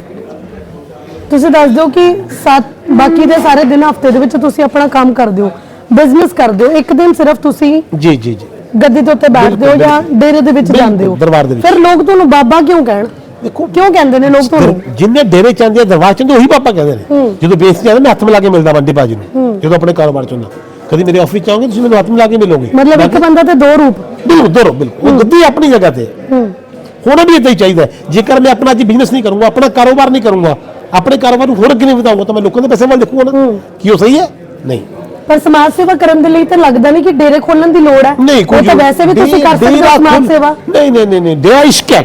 ਤੁਸੀਂ ਦੱਸ ਦਿਓ ਕਿ ਸੱਤ ਬਾਕੀ ਦੇ ਸਾਰੇ ਦਿਨ ਹਫ਼ਤੇ ਦੇ ਵਿੱਚ ਤੁਸੀਂ ਆਪਣਾ ਕੰਮ ਕਰਦੇ ਹੋ ਬਿਜ਼ਨਸ ਕਰਦੇ ਹੋ ਇੱਕ ਦਿਨ ਸਿਰਫ ਤੁਸੀਂ ਜੀ ਜੀ ਜੀ ਗੱਦੀ ਦੇ ਉੱਤੇ ਬੈਠਦੇ ਹੋ ਜਾਂ ਡੇਰੇ ਦੇ ਵਿੱਚ ਜਾਂਦੇ ਹੋ? ਦਰਬਾਰ ਦੇ ਵਿੱਚ। ਫਿਰ ਲੋਕ ਤੁਹਾਨੂੰ ਬਾਬਾ ਕਿਉਂ ਕਹਿਣ? ਦੇਖੋ ਕਿਉਂ ਕਹਿੰਦੇ ਨੇ ਲੋਕ ਤੁਹਾਨੂੰ? ਜਿੰਨੇ ਡੇਰੇ ਚਾਹੁੰਦੇ ਆ ਦਰਬਾਰ ਚਾਹੁੰਦੇ ਉਹੀ ਪਾਪਾ ਕਹਿੰਦੇ ਨੇ। ਜਦੋਂ ਬੇਸ ਜਾਂਦਾ ਮੈਂ ਹੱਥ ਮਿਲਾ ਕੇ ਮਿਲਦਾ ਬੰਦੇ ਬਾਜੀ ਨੂੰ। ਜਦੋਂ ਆਪਣੇ ਕਾਰੋਬਾਰ ਚ ਹੁੰਦਾ। ਕਦੀ ਮੇਰੇ ਆਫਿਸ ਚ ਆਓਗੇ ਤੁਸੀਂ ਮੈਨੂੰ ਹੱਥ ਮਿਲਾ ਕੇ ਮਿਲੋਗੇ। ਮਤਲਬ ਇੱਕ ਬੰਦਾ ਤੇ ਦੋ ਰੂਪ। ਬਿਲਕੁਲ ਦੋਰੋ ਬਿਲਕੁਲ। ਉਹ ਗੱਦੀ ਆਪਣੀ ਜਗ੍ਹਾ ਤੇ। ਹੋਣਾ ਵੀ ਇਦਾਂ ਹੀ ਚਾਹੀਦਾ। ਜੇਕਰ ਮੈਂ ਆਪਣਾ ਅੱਜ ਬਿਜ਼ਨਸ ਨਹੀਂ ਕਰੂੰਗਾ ਆਪਣਾ ਕਾਰੋਬਾਰ ਨਹੀਂ ਕਰੂੰਗਾ ਆਪਣੇ ਕਾਰੋਬਾਰ ਨੂੰ ਹੋਰ ਅੱਗੇ ਨਹੀਂ ਵਧਾਊਂਗਾ ਤਾਂ ਮੈਂ ਲੋਕਾਂ ਦੇ ਪੈਸੇ ਵੱਲ ਦੇਖੂੰਗਾ ਨਾ। ਕੀ ਉਹ ਸਹੀ ਹੈ? ਨਹੀਂ। ਪਰ ਸਮਾਜ ਸੇਵਾ ਕਰਨ ਦੇ ਲਈ ਤਾਂ ਲੱਗਦਾ ਨਹੀਂ ਕਿ ਡੇਰੇ ਖੋਲਣ ਦੀ ਲੋੜ ਹੈ। ਨਹੀਂ ਉਹ ਤਾਂ ਵੈਸੇ ਵੀ ਤੁਸੀਂ ਕਰ ਸਕਦੇ ਹੋ ਸਮਾਜ ਸੇਵਾ। ਨਹੀਂ ਨਹੀਂ ਨਹੀਂ ਨਹੀਂ ਡੇਰਾ ਇਸ਼ਕ ਹੈ।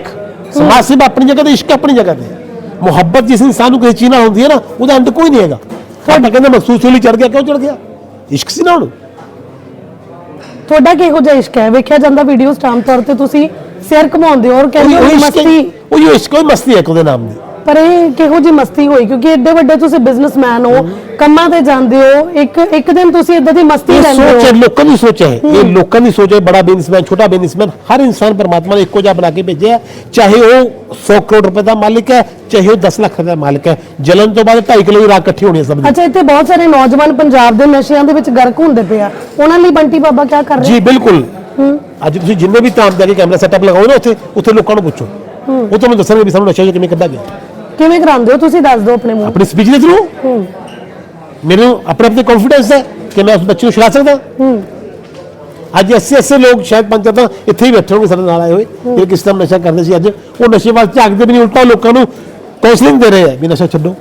ਸਮਾਜ ਸੇਵਾ ਆਪਣੀ ਜਗ੍ਹਾ ਤੇ ਇਸ਼ਕ ਆਪਣੀ ਜਗ੍ਹਾ ਤੇ। ਮੁਹੱਬਤ ਜਿਸ ਇਨਸਾਨ ਨੂੰ ਕਿਸੇ ਚੀਜ਼ ਨਾਲ ਹੁੰਦੀ ਹੈ ਨਾ ਉਹਦਾ ਅੰਤ ਕੋਈ ਨਹੀਂ ਹੈਗਾ। ਤੁਹਾਡਾ ਕਹਿੰਦਾ ਮਖਸੂਸ ਹੋਲੀ ਚੜ ਗਿਆ ਕਿਉਂ ਚੜ ਗਿਆ? ਇਸ਼ਕ ਸੀ ਨਾ ਉਹਨੂੰ ਤੁਹਾਡਾ ਕਿਹੋ ਜਿਹਾ ਇਸ਼ਕ ਹੈ? ਵੇਖਿਆ ਜਾਂਦਾ ਵੀਡੀਓਜ਼ ਆਮ ਤੌਰ ਤੇ ਤੁਸੀਂ ਸਿਰ ਘਮਾਉਂਦੇ ਹੋ ਔਰ ਕਹਿੰਦੇ ਹੋ ਮਸਤੀ ਹੈ- ਉਹੀ ਇਸ਼ਕ ਕੋਈ ਮਸਤੀ ਹੈ ਉਹਦੇ ਨਾਮ ਦੀ। ਪਰ ਇਹ ਕਿਹੋ ਜਿਹੀ ਮਸਤੀ ਹੋਈ? ਕਿਉਂਕਿ ਐਡੇ ਵੱਡੇ ਤੁਸੀਂ ਬਿਜ਼ਨਸਮੈਨ ਹੋ ਕੰਮਾਂ ਤੇ ਜਾਂਦੇ ਹੋ ਇੱਕ ਇੱਕ ਦਿਨ ਤੁਸੀਂ ਇਦਾਂ ਦੀ ਮਸਤੀ ਇਹ ਲੈਂਦੇ ਸੋਚ ਹੈ ਹੋ ਲੋਕਾਂ ਦੀ ਸੋਚ ਹੈ। ਇਹ ਲੋਕਾਂ ਦੀ ਸੋਚ ਹੈ ਬੜਾ ਬਿਜ਼ਨਸਮੈਨ ਛੋਟਾ ਬਿਜ਼ਨਸਮੈਨ ਹਰ ਇਨਸਾਨ ਪਰਮਾਤਮਾ ਨੇ ਇੱਕੋ ਜਿਹਾ ਬਣਾ ਕੇ ਭੇਜਿਆ ਹੈ। ਚਾਹੇ ਉਹ 100 ਕਰੋੜ ਰੁਪਏ ਦਾ ਮਾਲਿਕ ਹੈ ਚਾਹੇ ਉਹ 10 ਲੱਖ ਦਾ ਮਾਲਿਕ ਹੈ। ਜਲਨ ਤੋਂ ਬਾਅਦ 2.5 ਕਿਲੋ ਦੀ ਰਾਖ ਇਕੱਠੀ ਹੋਣੀ ਹੈ ਸਭ ਦੀ। ਅੱਛਾ ਇੱਥੇ ਬਹੁਤ ਸਾਰੇ ਨੌਜਵਾਨ ਪੰਜਾਬ ਦੇ ਨਸ਼ਿਆਂ ਦੇ ਵਿੱਚ ਗਰਕ ਹੁੰਦੇ ਪਏ ਆ। ਉਹਨਾਂ ਲਈ ਬੰਟੀ ਬਾਬਾ ਕੀ ਕਰ ਰਹੇ? ਜੀ ਬਿਲਕੁਲ। ਅੱਜ ਤੁਸੀਂ ਜਿੰਨੇ ਵੀ ਕੇ ਕੈਮਰਾ ਸੈਟਅਪ ਲਗਾਓ ਨਾ ਉੱਥੇ ਉੱਥੇ ਲੋਕਾਂ ਨੂੰ ਪੁੱਛੋ। ਉਹ ਤੁਹਾਨੂੰ ਦੱਸਣਗੇ ਵੀ ਸਾਨੂੰ ਨਸ਼ਾ ਕਿਵੇਂ ਕੱਢਾ ਗਿਆ। ਕਿਵੇਂ ਕਰਾਉਂਦੇ ਹੋ? ਤੁਸੀਂ ਦੱਸ ਦਿਓ ਆਪਣੇ ਮੂੰਹ। ਆਪਣੀ ਸਪੀਚ ਦੇ ਥਰੂ ਹੂੰ। ਮੈਨੂੰ ਆਪਣੇ ਆਪ ਤੇ ਕੰਫੀਡੈਂਸ ਹੈ ਕਿ ਮੈਂ ਉਸ ਬੱਚੇ ਨੂੰ ਛੁਡਾ ਸਕਦਾ। ਹੂੰ। ਅੱਜ ਐਸੇ ਐਸੇ ਲੋਕ ਸ਼ਾਇਦ ਪੰਚਾਇਤਾਂ ਇੱਥੇ ਹੀ ਬੈਠੇ ਹੋਣਗੇ ਸਾਡੇ ਨਾਲ ਆਏ ਹੋਏ। ਜਿਹੜੇ ਕਿਸ ਤਰ੍ਹਾਂ ਨਸ਼ਾ ਕਰਦੇ ਸੀ ਅੱਜ? ਉਹ ਨਸ਼ੇ ਵੱਲ ਝਾਕਦੇ ਵੀ ਨਹੀਂ ਉਲਟਾ ਲੋਕਾਂ ਨੂੰ ਕਾਉਂਸਲਿੰਗ ਦੇ ਰਹੇ ਆ ਵੀ ਨਸ਼ਾ ਛੱਡੋ।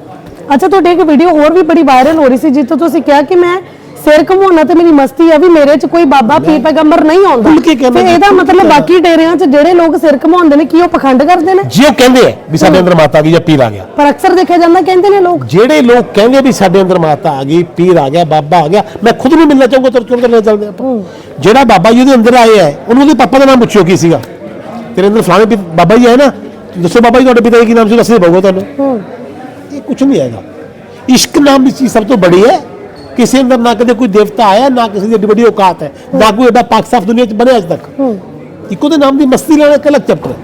ਅੱਛਾ ਤੁਹਾਡੀ ਇੱਕ ਵੀਡੀਓ ਹੋਰ ਵੀ ਬੜੀ ਵਾਇਰਲ ਹੋ ਰਹੀ ਸੀ ਜਿੱਥੇ ਤੁਸੀਂ ਕਿਹਾ ਕਿ ਮੈਂ ਸਿਰ ਘਮਾਉਣਾ ਤੇ ਮੇਰੀ ਮਸਤੀ ਆ ਵੀ ਮੇਰੇ 'ਚ ਕੋਈ ਬਾਬਾ ਪੀਰ ਪੈਗੰਬਰ ਨਹੀਂ ਆਉਂਦਾ। ਖੁੱਲ੍ਹ ਕੇ ਕਹਿਣਾ ਤੇ ਇਹਦਾ ਮਤਲਬ ਬਾਕੀ ਡੇਰਿਆਂ 'ਚ ਜਿਹੜੇ ਲੋਕ ਸਿਰ ਘਮਾਉਂਦੇ ਨੇ ਕੀ ਉਹ ਪਖੰਡ ਕਰਦੇ ਨੇ? ਜੇ ਉਹ ਕਹਿੰਦੇ ਆ ਵੀ ਸਾਡੇ ਅੰਦਰ ਮਾਤਾ ਆ ਗਈ ਜਾਂ ਪੀਰ ਆ ਗਿਆ। ਪਰ ਅਕਸਰ ਦੇਖਿਆ ਜਾਂਦਾ ਕਹਿੰਦੇ ਨੇ ਲੋਕ। ਜਿਹੜੇ ਲੋਕ ਕਹਿੰਦੇ ਵੀ ਸਾਡੇ ਅੰਦਰ ਮਾਤਾ ਆ ਗਈ ਪੀਰ ਆ ਗਿਆ ਬਾਬਾ ਆ ਗਿਆ ਮੈਂ ਖੁਦ ਨੂੰ ਮਿਲਣਾ ਚਾਹੂੰਗਾ ਤੁਰ ਕੇ ਲੈ ਚੱਲਦੇ ਆਪਾਂ। ਜਿਹੜਾ ਬਾਬਾ ਜੀ ਦੇ ਅੰਦਰ ਆਏ ਹੈ ਉਹਨੂੰ ਉਹਦੇ ਪਾਪਾ ਦਾ ਨਾਮ ਪੁੱਛਿਓ ਕੀ ਸੀਗਾ? ਤੇਰੇ ਅੰਦਰ ਫਲਾਣੇ ਬਾਬਾ ਜੀ ਹੈ ਨਾ ਦੱਸੋ ਬਾਬਾ ਜੀ ਤੁਹਾਡੇ ਪਿਤਾ ਜੀ ਕੀ ਨਾਮ ਸੀ ਦੱਸਦੇ ਪਊਗਾ ਤੁਹਾਨੂੰ। ਹੂੰ। ਇਹ ਕੁਝ ਨਹੀਂ ਹੈਗਾ। ਇਸ਼ਕ ਨਾਮ ਦੀ ਚੀਜ਼ ਸਭ ਤੋਂ ਬੜੀ ਹੈ ਕਿਸੇ ਅੰਦਰ ਨਾ ਕਦੇ ਕੋਈ ਦੇਵਤਾ ਆਇਆ ਨਾ ਕਿਸੇ ਦੀ ਏਡੀ ਵੱਡੀ ਔਕਾਤ ਹੈ। ਨਾ ਕੋਈ ਐਡਾ ਪਾਕ ਸਾਫ਼ ਦੁਨੀਆ 'ਚ ਬਣਿਆ ਅਜ ਤੱਕ। ਇੱਕੋ ਦੇ ਨਾਮ ਦੀ ਮਸਤੀ ਲੈਣਾ ਇੱਕ ਅਲੱਗ ਚੈਪਟਰ ਹੈ।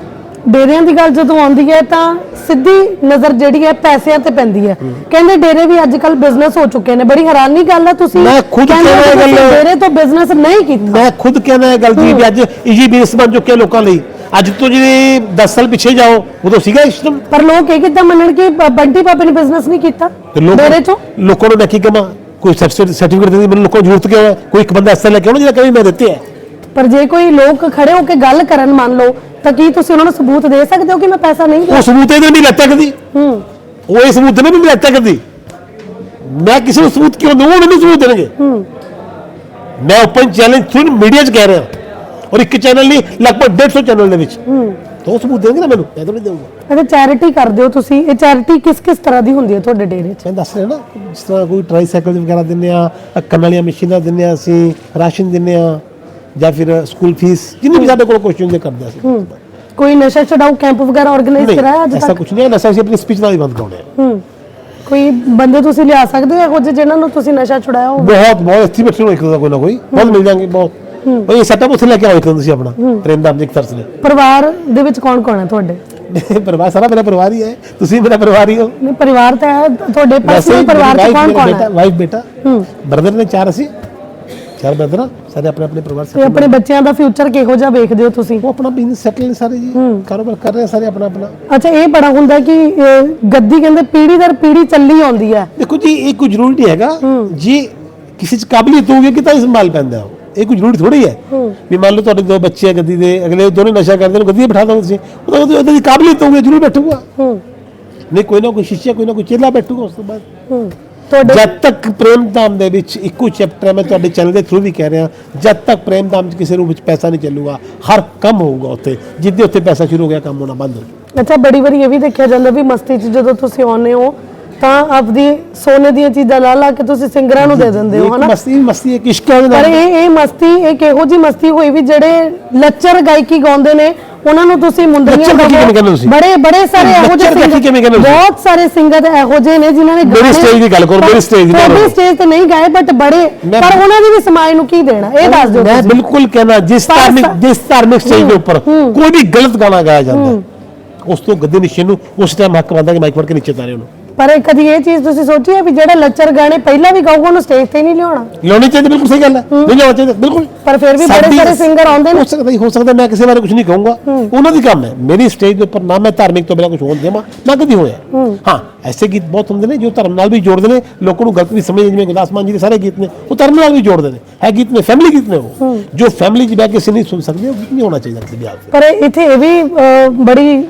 ਡੇਰਿਆਂ ਦੀ ਗੱਲ ਜਦੋਂ ਆਉਂਦੀ ਹੈ ਤਾਂ ਸਿੱਧੀ ਨਜ਼ਰ ਜਿਹੜੀ ਹੈ ਪੈਸਿਆਂ ਤੇ ਪੈਂਦੀ ਹੈ। ਕਹਿੰਦੇ ਡੇਰੇ ਵੀ ਅੱਜ ਕੱਲ ਬਿਜ਼ਨਸ ਹੋ ਚੁੱਕੇ ਨੇ। ਬੜੀ ਹੈਰਾਨੀ ਗੱਲ ਹੈ ਤੁਸੀਂ। ਮੈਂ ਖੁਦ ਕਹਿੰਦੇ ਕਹਿ ਰਿਹਾ ਕਿ ਤੁਸੀਂ ਗੱਲ- ਡੇਰੇ ਤੋਂ ਬਿਜ਼ਨਸ ਨਹੀਂ ਕੀਤਾ। ਮੈਂ ਖੁਦ ਕਹਿੰਦਾ ਇਹ ਗੱਲ ਜੀ ਵੀ ਅੱਜ ਈਜੀ ਬੇਸ ਬਣ ਚੁੱਕਿਆ ਲੋਕਾਂ ਲਈ। ਅੱਜ ਤੋਂ ਜਿਹੜੇ 10 ਸਾਲ ਪਿੱਛੇ ਜਾਓ ਉਦੋਂ ਸੀਗਾ ਸਿਸਟਮ ਪਰ ਲੋਕ ਇਹ ਕਿੱਦਾਂ ਮੰਨਣ ਕਿ ਬੰਟੀ ਪਾਪੇ ਨੇ ਬਿਜ਼ਨਸ ਨਹੀਂ ਕੀਤਾ ਡੇਰੇ ਚੋਂ? ਲੋਕਾਂ ਨੂੰ ਮੈਂ ਕੀ ਕਮਾ ਕੋਈ ਸਰਟੀਫਿਕੇਟ ਦੇ ਮੈਨੂੰ ਲੋਕਾਂ ਨੂੰ ਜ਼ਰੂਰਤ ਕਿਉਂ ਹੈ? ਕੋਈ ਇੱਕ ਬੰਦਾ ਐਸਾ ਲੈ ਕੇ ਆਉਣਾ ਜਿਹੜਾ ਕਹੇ ਮੈਂ ਦਿੱਤੇ ਹੈ ਪਰ ਜੇ ਕੋਈ ਲੋਕ ਖੜੇ ਹੋ ਕੇ ਗੱਲ ਕਰਨ ਮੰਨ ਲਓ ਤਾਂ ਕੀ ਤੁਸੀਂ ਉਹਨਾਂ ਨੂੰ ਸਬੂਤ ਦੇ ਸਕਦੇ ਹੋ ਕਿ ਮੈਂ ਪੈਸਾ ਨਹੀਂ ਉਹ ਸਬੂਤ ਇਹਦੇ ਨਹੀਂ ਲੈਤਾ ਕਦੀ। ਹੂੰ। ਉਹ ਇਹ ਸਬੂਤ ਨਹੀਂ ਲੈਤਾ ਕਦੀ। ਮੈਂ ਕਿਸੇ ਨੂੰ ਸਬੂਤ ਕਿਉਂ ਉਹ ਮੈਨੂੰ ਸਬੂਤ ਦੇਣਗੇ। ਹੂੰ। ਮੈਂ ਓਪਨ ਚੈਲੰਜ ਥਰੂ ਮੀਡੀਆ 'ਚ ਕਹਿ ਰਿਹਾ। ਔਰ ਇੱਕ ਚੈਨਲ ਨਹੀਂ ਲਗਭਗ 150 ਚੈਨਲ ਦੇ ਵਿੱਚ। ਹੂੰ। ਉਹ ਸਬੂਤ ਦੇਣਗੇ ਨਾ ਮੈਨੂੰ? ਮੈਂ ਤਾਂ ਨਹੀਂ ਦੇਊਂਗਾ। ਅੱਛਾ ਚੈਰਿਟੀ ਕਰਦੇ ਹੋ ਤੁਸੀਂ। ਇਹ ਚੈਰਿਟੀ ਕਿਸ ਕਿਸ ਤਰ੍ਹਾਂ ਦੀ ਹੁੰਦੀ ਹੈ ਤੁਹਾਡੇ ਡੇਰੇ 'ਚ? ਮੈਂ ਦੱਸ ਰਿਹਾ ਨਾ ਜਿਸ ਤਰ੍ਹਾਂ ਕੋਈ ਟ੍ਰਾਈਸਾਈਕਲ ਵਗੈਰਾ ਦਿੰਦੇ ਆ ਕੰਨ ਵਾਲੀਆਂ ਮਸ਼ੀਨਾਂ ਦਿੰਦੇ ਆ ਅਸੀਂ ਰਾਸ਼ਨ ਦਿੰਦੇ ਆ ਜਾਂ ਫਿਰ ਸਕੂਲ ਫੀਸ ਜਿੰਨੀ ਵੀ ਸਾਡੇ ਕੋਲ ਕੁਐਸਚਨ ਦੇ ਕਰਦੇ ਆ ਅਸੀਂ। ਕੋਈ ਨਸ਼ਾ ਛਡਾਊ ਕੈਂਪ ਵਗੈਰਾ ਆਰਗੇਨਾਈਜ਼ ਕਰਾਇਆ ਅੱਜ ਐਸਾ ਤੱਕ? ਕੁਝ ਨਹੀਂ ਹੈ ਨਸ਼ਾ ਅਸੀਂ ਆਪਣੀ ਸਪੀਚ ਨਾਲ ਹੀ ਬੰਦ ਕਰਾਉਣੇ ਆ ਹੂੰ। ਕੋਈ ਬੰਦੇ ਤੁਸੀਂ ਲਿਆ ਸਕਦੇ ਹੋ ਜਿਹੇ ਜਿਨ੍ਹਾਂ ਨੂੰ ਤੁਸੀਂ ਨਸ਼ਾ ਛੁਡਾਇਆ ਹੋ ਬਹੁਤ ਬਹੁਤ ਇੱਥੇ ਬੈਠੇ ਹੋ ਇੱਕ ਦਾ ਕੋਈ ਨਾ ਕੋਈ। ਬਹੁਤ ਮਿਲ ਜਾਣਗੇ ਬਹੁਤ। ਉਹ ਇਹ ਸੈਟਅਪ ਉੱਥੇ ਲੈ ਕੇ ਦਿਨ ਤੁਸੀਂ ਆਪਣਾ ਟ੍ਰੇਨ ਦਾ ਇੱਕ ਤਰਸ ਲੈ ਪਰਿਵਾਰ ਦੇ ਵਿੱਚ ਕੌਣ ਕੌਣ ਹੈ ਤੁਹਾਡੇ? ਪਰਿਵਾਰ ਸਾਰਾ ਮੇਰਾ ਪਰਿਵਾਰ ਹੀ ਹੈ। ਤੁਸੀਂ ਮੇਰਾ ਪਰਿਵਾਰ ਹੀ ਹੋ। ਨਹੀਂ ਪਰਿਵਾਰ ਤਾਂ ਹੈ ਤੁਹਾਡੇ ਪਰਸਨਲ ਪਰਿਵਾਰ 'ਚ ਕੌਣ ਕੌਣ ਹੈ? ਵਾਈਫ ਬੇਟਾ। ਹੂੰ। ਬ੍ਰਦਰ ਨੇ ਚਾਰ ਅਸੀਂ। ਚਾਰ ਬ੍ਰਦਰ ਸਾਰੇ ਆਪਣੇ ਆਪਣੇ ਪਰਿਵਾਰ ਤੇ ਆਪਣੇ ਬੱਚਿਆਂ ਦਾ ਫਿਊਚਰ ਕਿਹੋ ਜਿਹਾ ਵੇਖਦੇ ਹੋ ਤੁਸੀਂ? ਉਹ ਆਪਣਾ ਬਿਜ਼ਨਸ ਸੈਟਲ ਨੇ ਸਾਰੇ ਜੀ। ਕਾਰੋਬਾਰ ਕਰ ਰਹੇ ਸਾਰੇ ਆਪਣਾ ਆਪਣਾ। ਅੱਛਾ ਇਹ ਬੜਾ ਹੁੰਦਾ ਕਿ ਗੱਦੀ ਕਹਿੰਦੇ ਪੀੜੀ ਦਰ ਪੀੜੀ ਚੱਲੀ ਆਉਂਦੀ ਹੈ। ਦੇਖੋ ਜੀ ਇਹ ਕੋਈ ਜ਼ਰੂਰੀ ਨਹੀਂ ਹੈਗਾ। ਜੇ ਕਿਸੇ ਚ ਕਾਬਲੀਅਤ ਹੋਊਗੀ ਕਿ ਤਾਂ ਹੀ ਸੰਭਾਲ ਪੈਂਦਾ ਉਹ। ਇਹ ਕੋਈ ਜ਼ਰੂਰੀ ਥੋੜੀ ਹੈ ਵੀ ਮੰਨ ਲਓ ਤੁਹਾਡੇ ਦੋ ਬੱਚੇ ਆ ਗੱਦੀ ਦੇ ਅਗਲੇ ਦੋਨੇ ਨਸ਼ਾ ਕਰਦੇ ਨੇ ਗੱਦੀ ਤੇ ਬਿਠਾ ਦੋ ਤੁਸੀਂ ਉਹ ਤਾਂ ਉਹਦੀ ਦੀ ਕਾਬਲੀਅਤ ਹੋਊਗੀ ਜ਼ਰੂਰ ਬੈਠੂਗਾ। ਨਹੀਂ ਕੋਈ ਨਾ ਕੋਈ ਸ਼ਿਸ਼ਿਆ ਕੋਈ ਨਾ ਕੋਈ ਚੇਲਾ ਬੈਠੂਗਾ ਉਸ ਤੋਂ ਬਾਅਦ। ਤੁਹਾਡੇ ਜਦ ਤੱਕ ਪ੍ਰੇਮ ਧਾਮ ਦੇ ਵਿੱਚ ਇੱਕੋ ਚੈਪਟਰ ਮੈਂ ਤੁਹਾਡੇ ਚੈਨਲ ਦੇ ਥਰੂ ਵੀ ਕਹਿ ਰਿਹਾ ਜਦ ਤੱਕ ਪ੍ਰੇਮ ਧਾਮ 'ਚ ਕਿਸੇ ਰੂਪ ਵਿੱਚ ਪੈਸਾ ਨਹੀਂ ਚੱਲੂਗਾ ਹਰ ਕੰਮ ਹੋਊਗਾ ਉੱਥੇ ਜਿੱਦੇ ਉੱਥੇ ਪੈਸਾ ਸ਼ੁਰੂ ਹੋ ਗਿਆ ਕੰਮ ਹੋਣਾ ਬੰਦ ਹੋ ਅੱਛਾ ਬੜੀ ਵਾਰੀ ਇਹ ਵੀ ਦੇਖਿਆ ਜਾਂਦਾ ਵੀ ਮਸਤੀ 'ਚ ਜਦੋਂ ਤੁਸੀਂ ਆਉਂਦੇ ਹੋ ਤਾਂ ਆਪਦੀ ਸੋਨੇ ਦੀਆਂ ਚੀਜ਼ਾਂ ਲਾ ਲਾ ਕੇ ਤੁਸੀਂ ਸਿੰਗਰਾਂ ਨੂੰ ਦੇ ਦਿੰਦੇ ਹੋ ਹਨਾ ਮਸਤੀ ਮਸਤੀ ਇੱਕ ਇਸ਼ਕ ਉਹਦੇ ਪਰ ਨਾਲ ਇਹ ਇਹ ਮਸਤੀ ਇਹੋ ਜੀ ਮਸਤੀ ਹੋਈ ਵੀ ਜਿਹੜੇ ਲੱਚਰ ਗਾਇਕੀ ਗਾਉਂਦੇ ਨੇ ਉਹਨਾਂ ਨੂੰ ਤੁਸੀਂ ਮੁੰਦਰੀਆਂ ਲੱਚਰ ਗਾਇਕੀ ਦੇਵੋ। ਕਿਵੇਂ ਕਹਿੰਦੇ ਤੁਸੀਂ? ਬੜੇ ਬੜੇ ਸਾਰੇ ਇਹੋ ਜਿਹੇ ਲੱਚਰ ਗਾਇਕੀ singer- ਕਿਵੇਂ ਕਹਿੰਦੇ ਤੁਸੀਂ? ਬਹੁਤ ਸਾਰੇ ਸਿੰਗਰ ਇਹੋ ਜਿਹੇ ਨੇ ਜਿਨ੍ਹਾਂ ਨੇ ਮੇਰੀ ਗਾਣੇ- stage ਦੀ ਗੱਲ ਕਰੋ, ਮੇਰੀ stage ਦੀ ਗੱਲ ਤੁਹਾਡੀ ਕਰੋ। ਤੇ ਨਹੀਂ ਗਾਏ ਬਟ ਬੜੇ ਮੈਂ- ਪਰ ਉਹਨਾਂ ਦੀ ਵੀ ਸਮਾਜ ਨੂੰ ਕੀ ਦੇਣਾ ਇਹ ਦੱਸ ਦਿਓ ਮੈਂ ਤੁਸੀਂ। ਬਿਲਕੁਲ ਕਹਿਣਾ ਜਿਸ ਪਰ ਧਾਰਮਿਕ ਜਿਸ ਧਾਰਮਿਕ ਸਟੇਜ ਦੇ ਉੱਪਰ ਕੋਈ ਵੀ ਗਲਤ ਗਾਣਾ ਗਾਇਆ ਜਾਂਦਾ ਹੈ, ਉਸ ਤੋਂ ਗੱਦੇ ਨਿਸ਼ੇ ਨੂੰ ਉਸ ਟਾਈਮ ਹੱਕ ਬਣਦਾ ਕਿ ਮਾਈਕ ਫੜ ਕੇ ਨੀਚੇ ਤਾਰੇ ਉਹਨੂੰ ਪਰ ਇਹ ਕਦੀ ਇਹ ਚੀਜ਼ ਤੁਸੀਂ ਸੋਚੀ ਹੈ ਵੀ ਜਿਹੜਾ ਲੱਚਰ ਗਾਣੇ ਪਹਿਲਾਂ ਵੀ ਗਾਊਗਾ ਉਹਨੂੰ ਸਟੇਜ ਤੇ ਨਹੀਂ ਲਿਆਉਣਾ। ਲਿਆਉਣੀ ਚਾਹੀਦੀ ਬਿਲਕੁਲ ਸਹੀ ਗੱਲ ਹੈ। ਨਹੀਂ ਲਿਆਉਣਾ ਚਾਹੀਦਾ ਬਿਲਕੁਲ। ਪਰ ਫਿਰ ਵੀ ਬੜੇ ਸਾਰੇ ਸਿੰਗਰ ਆਉਂਦੇ ਨੇ। ਹੋ ਸਕਦਾ ਹੀ ਸਕਦਾ ਮੈਂ ਕਿਸੇ ਬਾਰੇ ਕੁਝ ਨਹੀਂ ਕਹੂੰਗਾ। ਉਹਨਾਂ ਦੀ ਕੰਮ ਹੈ ਮੇਰੀ ਸਟੇਜ ਦੇ ਉੱਪਰ ਨਾ ਮੈਂ ਧਾਰਮਿਕ ਤੋਂ ਬਿਨਾਂ ਕੁਝ ਹੋਣ ਦੇਵਾਂ ਨਾ ਕਦੀ ਹੋਇਆ। ਹਾਂ। ਐਸੇ ਗੀਤ ਬਹੁਤ ਹੁੰਦੇ ਨੇ ਜੋ ਧਰਮ ਨਾਲ ਵੀ ਜੋੜਦੇ ਨੇ ਲੋਕਾਂ ਨੂੰ ਗਲਤ ਵੀ ਸਮਝਦੇ ਜਿਵੇਂ ਗੁਰਦਾਸ ਮਾਨ ਜੀ ਦੇ ਸਾਰੇ ਗੀਤ ਨੇ ਉਹ ਧਰਮ ਨਾਲ ਵੀ ਜੋੜਦੇ ਨੇ। ਹੈ ਗੀਤ ਨੇ ਫੈਮਿਲੀ ਗੀਤ ਨੇ ਉਹ। ਜੋ ਫੈਮਿਲੀ 'ਚ ਬਹਿ ਕੇ ਅਸੀਂ ਨਹੀਂ ਸੁਣ ਸਕਦੇ ਉਹ ਗੀਤ ਨਹੀਂ ਹੋਣਾ ਚਾਹੀਦਾ ਕਿਸੇ ਪਰ ਇੱਥੇ ਇਹ ਵੀ ਬੜੀ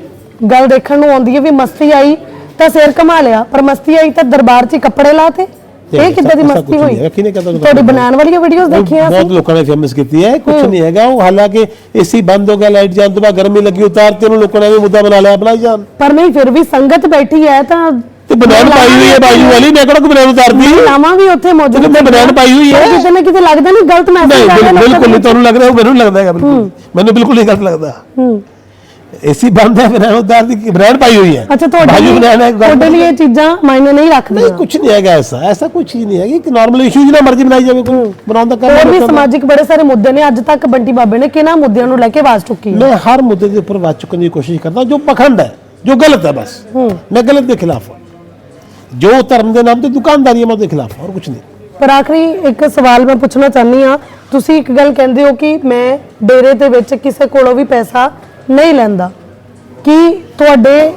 ਗੱਲ ਦੇਖਣ ਨੂੰ ਆਉਂਦੀ ਹੈ ਵੀ ਮਸਤੀ ਆਈ ਤਾਂ ਸਿਰ ਘਮਾ ਲਿਆ ਪਰ ਮਸਤੀ ਆਈ ਤਾਂ ਦਰਬਾਰ 'ਚ ਹੀ ਕੱਪੜੇ ਲਾਤੇ ਇਹ ਕਿੱਦਾਂ ਦੀ ਮਸਤੀ ਹੋਈ? ਕਿਹਨੇ ਕਹਿੰਦਾ ਤੁਹਾਡੀ ਬਣਾਉਣ ਵਾਲੀਆਂ ਵੀਡੀਓਜ਼ ਦੇਖੀਆਂ ਬਹੁਤ ਲੋਕਾਂ ਨੇ ਫੇਮਸ ਕੀਤੀ ਹੈ। ਕੁਝ ਨਹੀਂ ਹੈਗਾ ਉਹ ਹਾਲਾਂਕਿ ਏਸੀ ਬੰਦ ਹੋ ਗਿਆ ਲਾਈਟ ਜਾਣ ਤੋਂ ਬਾਅਦ ਗਰਮੀ ਲੱਗੀ ਉਤਾਰ ਤੇ ਉਹਨੂੰ ਲੋਕਾਂ ਨੇ ਵੀ ਮੁੱਦਾ ਬਣਾ ਲਿਆ ਬਣਾਈ ਜਾਣ। ਪਰ ਨਹੀਂ ਫਿਰ ਵੀ ਸੰਗਤ ਬੈਠੀ ਹੈ ਤਾਂ ਤੇ ਬਨਾਨ ਪਾਈ ਹੋਈ ਹੈ ਬਾਜੂ ਵਾਲੀ ਮੈਂ ਕਿਹੜਾ ਕੋਈ ਬਨਾਨ ਉਤਾਰਦੀ ਲਾਵਾਂ ਵੀ ਉੱਥੇ ਮੌਜੂਦ ਤੇ ਬਨਾਨ ਪਾਈ ਹੋਈ ਹੈ। ਕਿਤੇ ਨਾ ਕਿਤੇ ਲੱਗਦਾ ਨਹੀਂ ਗਲਤ ਮੈਸੇਜ ਨਹੀਂ ਆ ਰਿਹਾ ਬਿਲਕੁਲ ਨਹੀਂ ਤੁਹਾਨੂੰ ਲੱਗ ਰਿਹਾ ਉਹ ਮੈਨੂੰ ਲੱਗਦਾ ਹੈਗਾ ਬਿਲਕੁਲ। ਮੈਨੂੰ ਬਿਲਕੁਲ ਨਹੀਂ ਗਲਤ ਲੱਗਦਾ। ਹੂੰ। ਏਸੀ ਬੰਦ ਹੈ ਬਨਾਨ ਉਤਾਰਦੀ ਕੀ ਬਨਾਨ ਪਾਈ ਹੋਈ ਹੈ। ਅੱਛਾ ਤੁਹਾਡੇ ਬਾਜੂ ਹੈ ਤੁਹਾਡੇ ਲਈ ਇਹ ਚੀਜ਼ਾਂ ਮਾਇਨੇ ਨਹੀਂ ਰੱਖਦੀਆਂ। ਨਹੀਂ ਕੁਝ ਨਹੀਂ ਹੈਗਾ ਐਸਾ ਐਸਾ ਕੁਝ ਹੀ ਨਹੀਂ ਹੈ ਕਿ ਨਾਰਮਲ ਇਸ਼ੂ ਜਿਹਨਾਂ ਮਰਜ਼ੀ ਬਣਾਈ ਜਾਵੇ ਕੋਈ ਬਣਾਉਣ ਦਾ ਕੰਮ ਹੋਰ ਵੀ ਲੋਕਾਂ ਦਾ। ਸਮਾਜਿਕ ਬੜੇ ਸਾਰੇ ਮੁੱਦੇ ਨੇ ਅੱਜ ਤੱਕ ਬੰਟੀ ਬਾਬੇ ਨੇ ਕਿਹਨਾਂ ਮੁੱਦਿਆਂ ਨੂੰ ਲੈ ਕੇ ਆਵਾਜ਼ ਚੁੱਕੀ ਹੈ? ਮੈਂ ਹਰ ਮੁੱਦੇ ਦੇ ਉੱਪਰ ਬਾਤ ਚੁੱਕਣ ਦੀ ਕੋਸ਼ਿਸ਼ ਕਰਦਾ ਜੋ ਪਖੰਡ ਹੈ ਜੋ ਗਲਤ ਹੈ ਬਸ। ਮੈਂ ਗਲਤ ਦੇ ਖਿਲਾਫ ਹਾਂ। ਜੋ ਧਰਮ ਦੇ ਨਾਮ ਤੇ ਦੁਕਾਨਦਾਰੀ ਹੈ ਮੈਂ ਉਹਦੇ ਖਿਲਾਫ ਹਾਂ, ਹੋਰ ਕੁਝ ਨਹੀਂ। ਪਰ ਆਖਰੀ ਇੱਕ ਸਵਾਲ ਮੈਂ ਪੁੱਛਣਾ ਚਾਹਨੀ ਆ ਤੁਸੀਂ ਇੱਕ ਗੱਲ ਕਹਿੰਦੇ ਹੋ ਕਿ ਮੈਂ ਡੇਰੇ ਦੇ ਵਿੱਚ ਕਿਸੇ ਕੋਲੋਂ ਵੀ ਪੈਸਾ ਨਹੀਂ ਲੈਂਦਾ। ਕੀ ਤੁਹਾਡੇ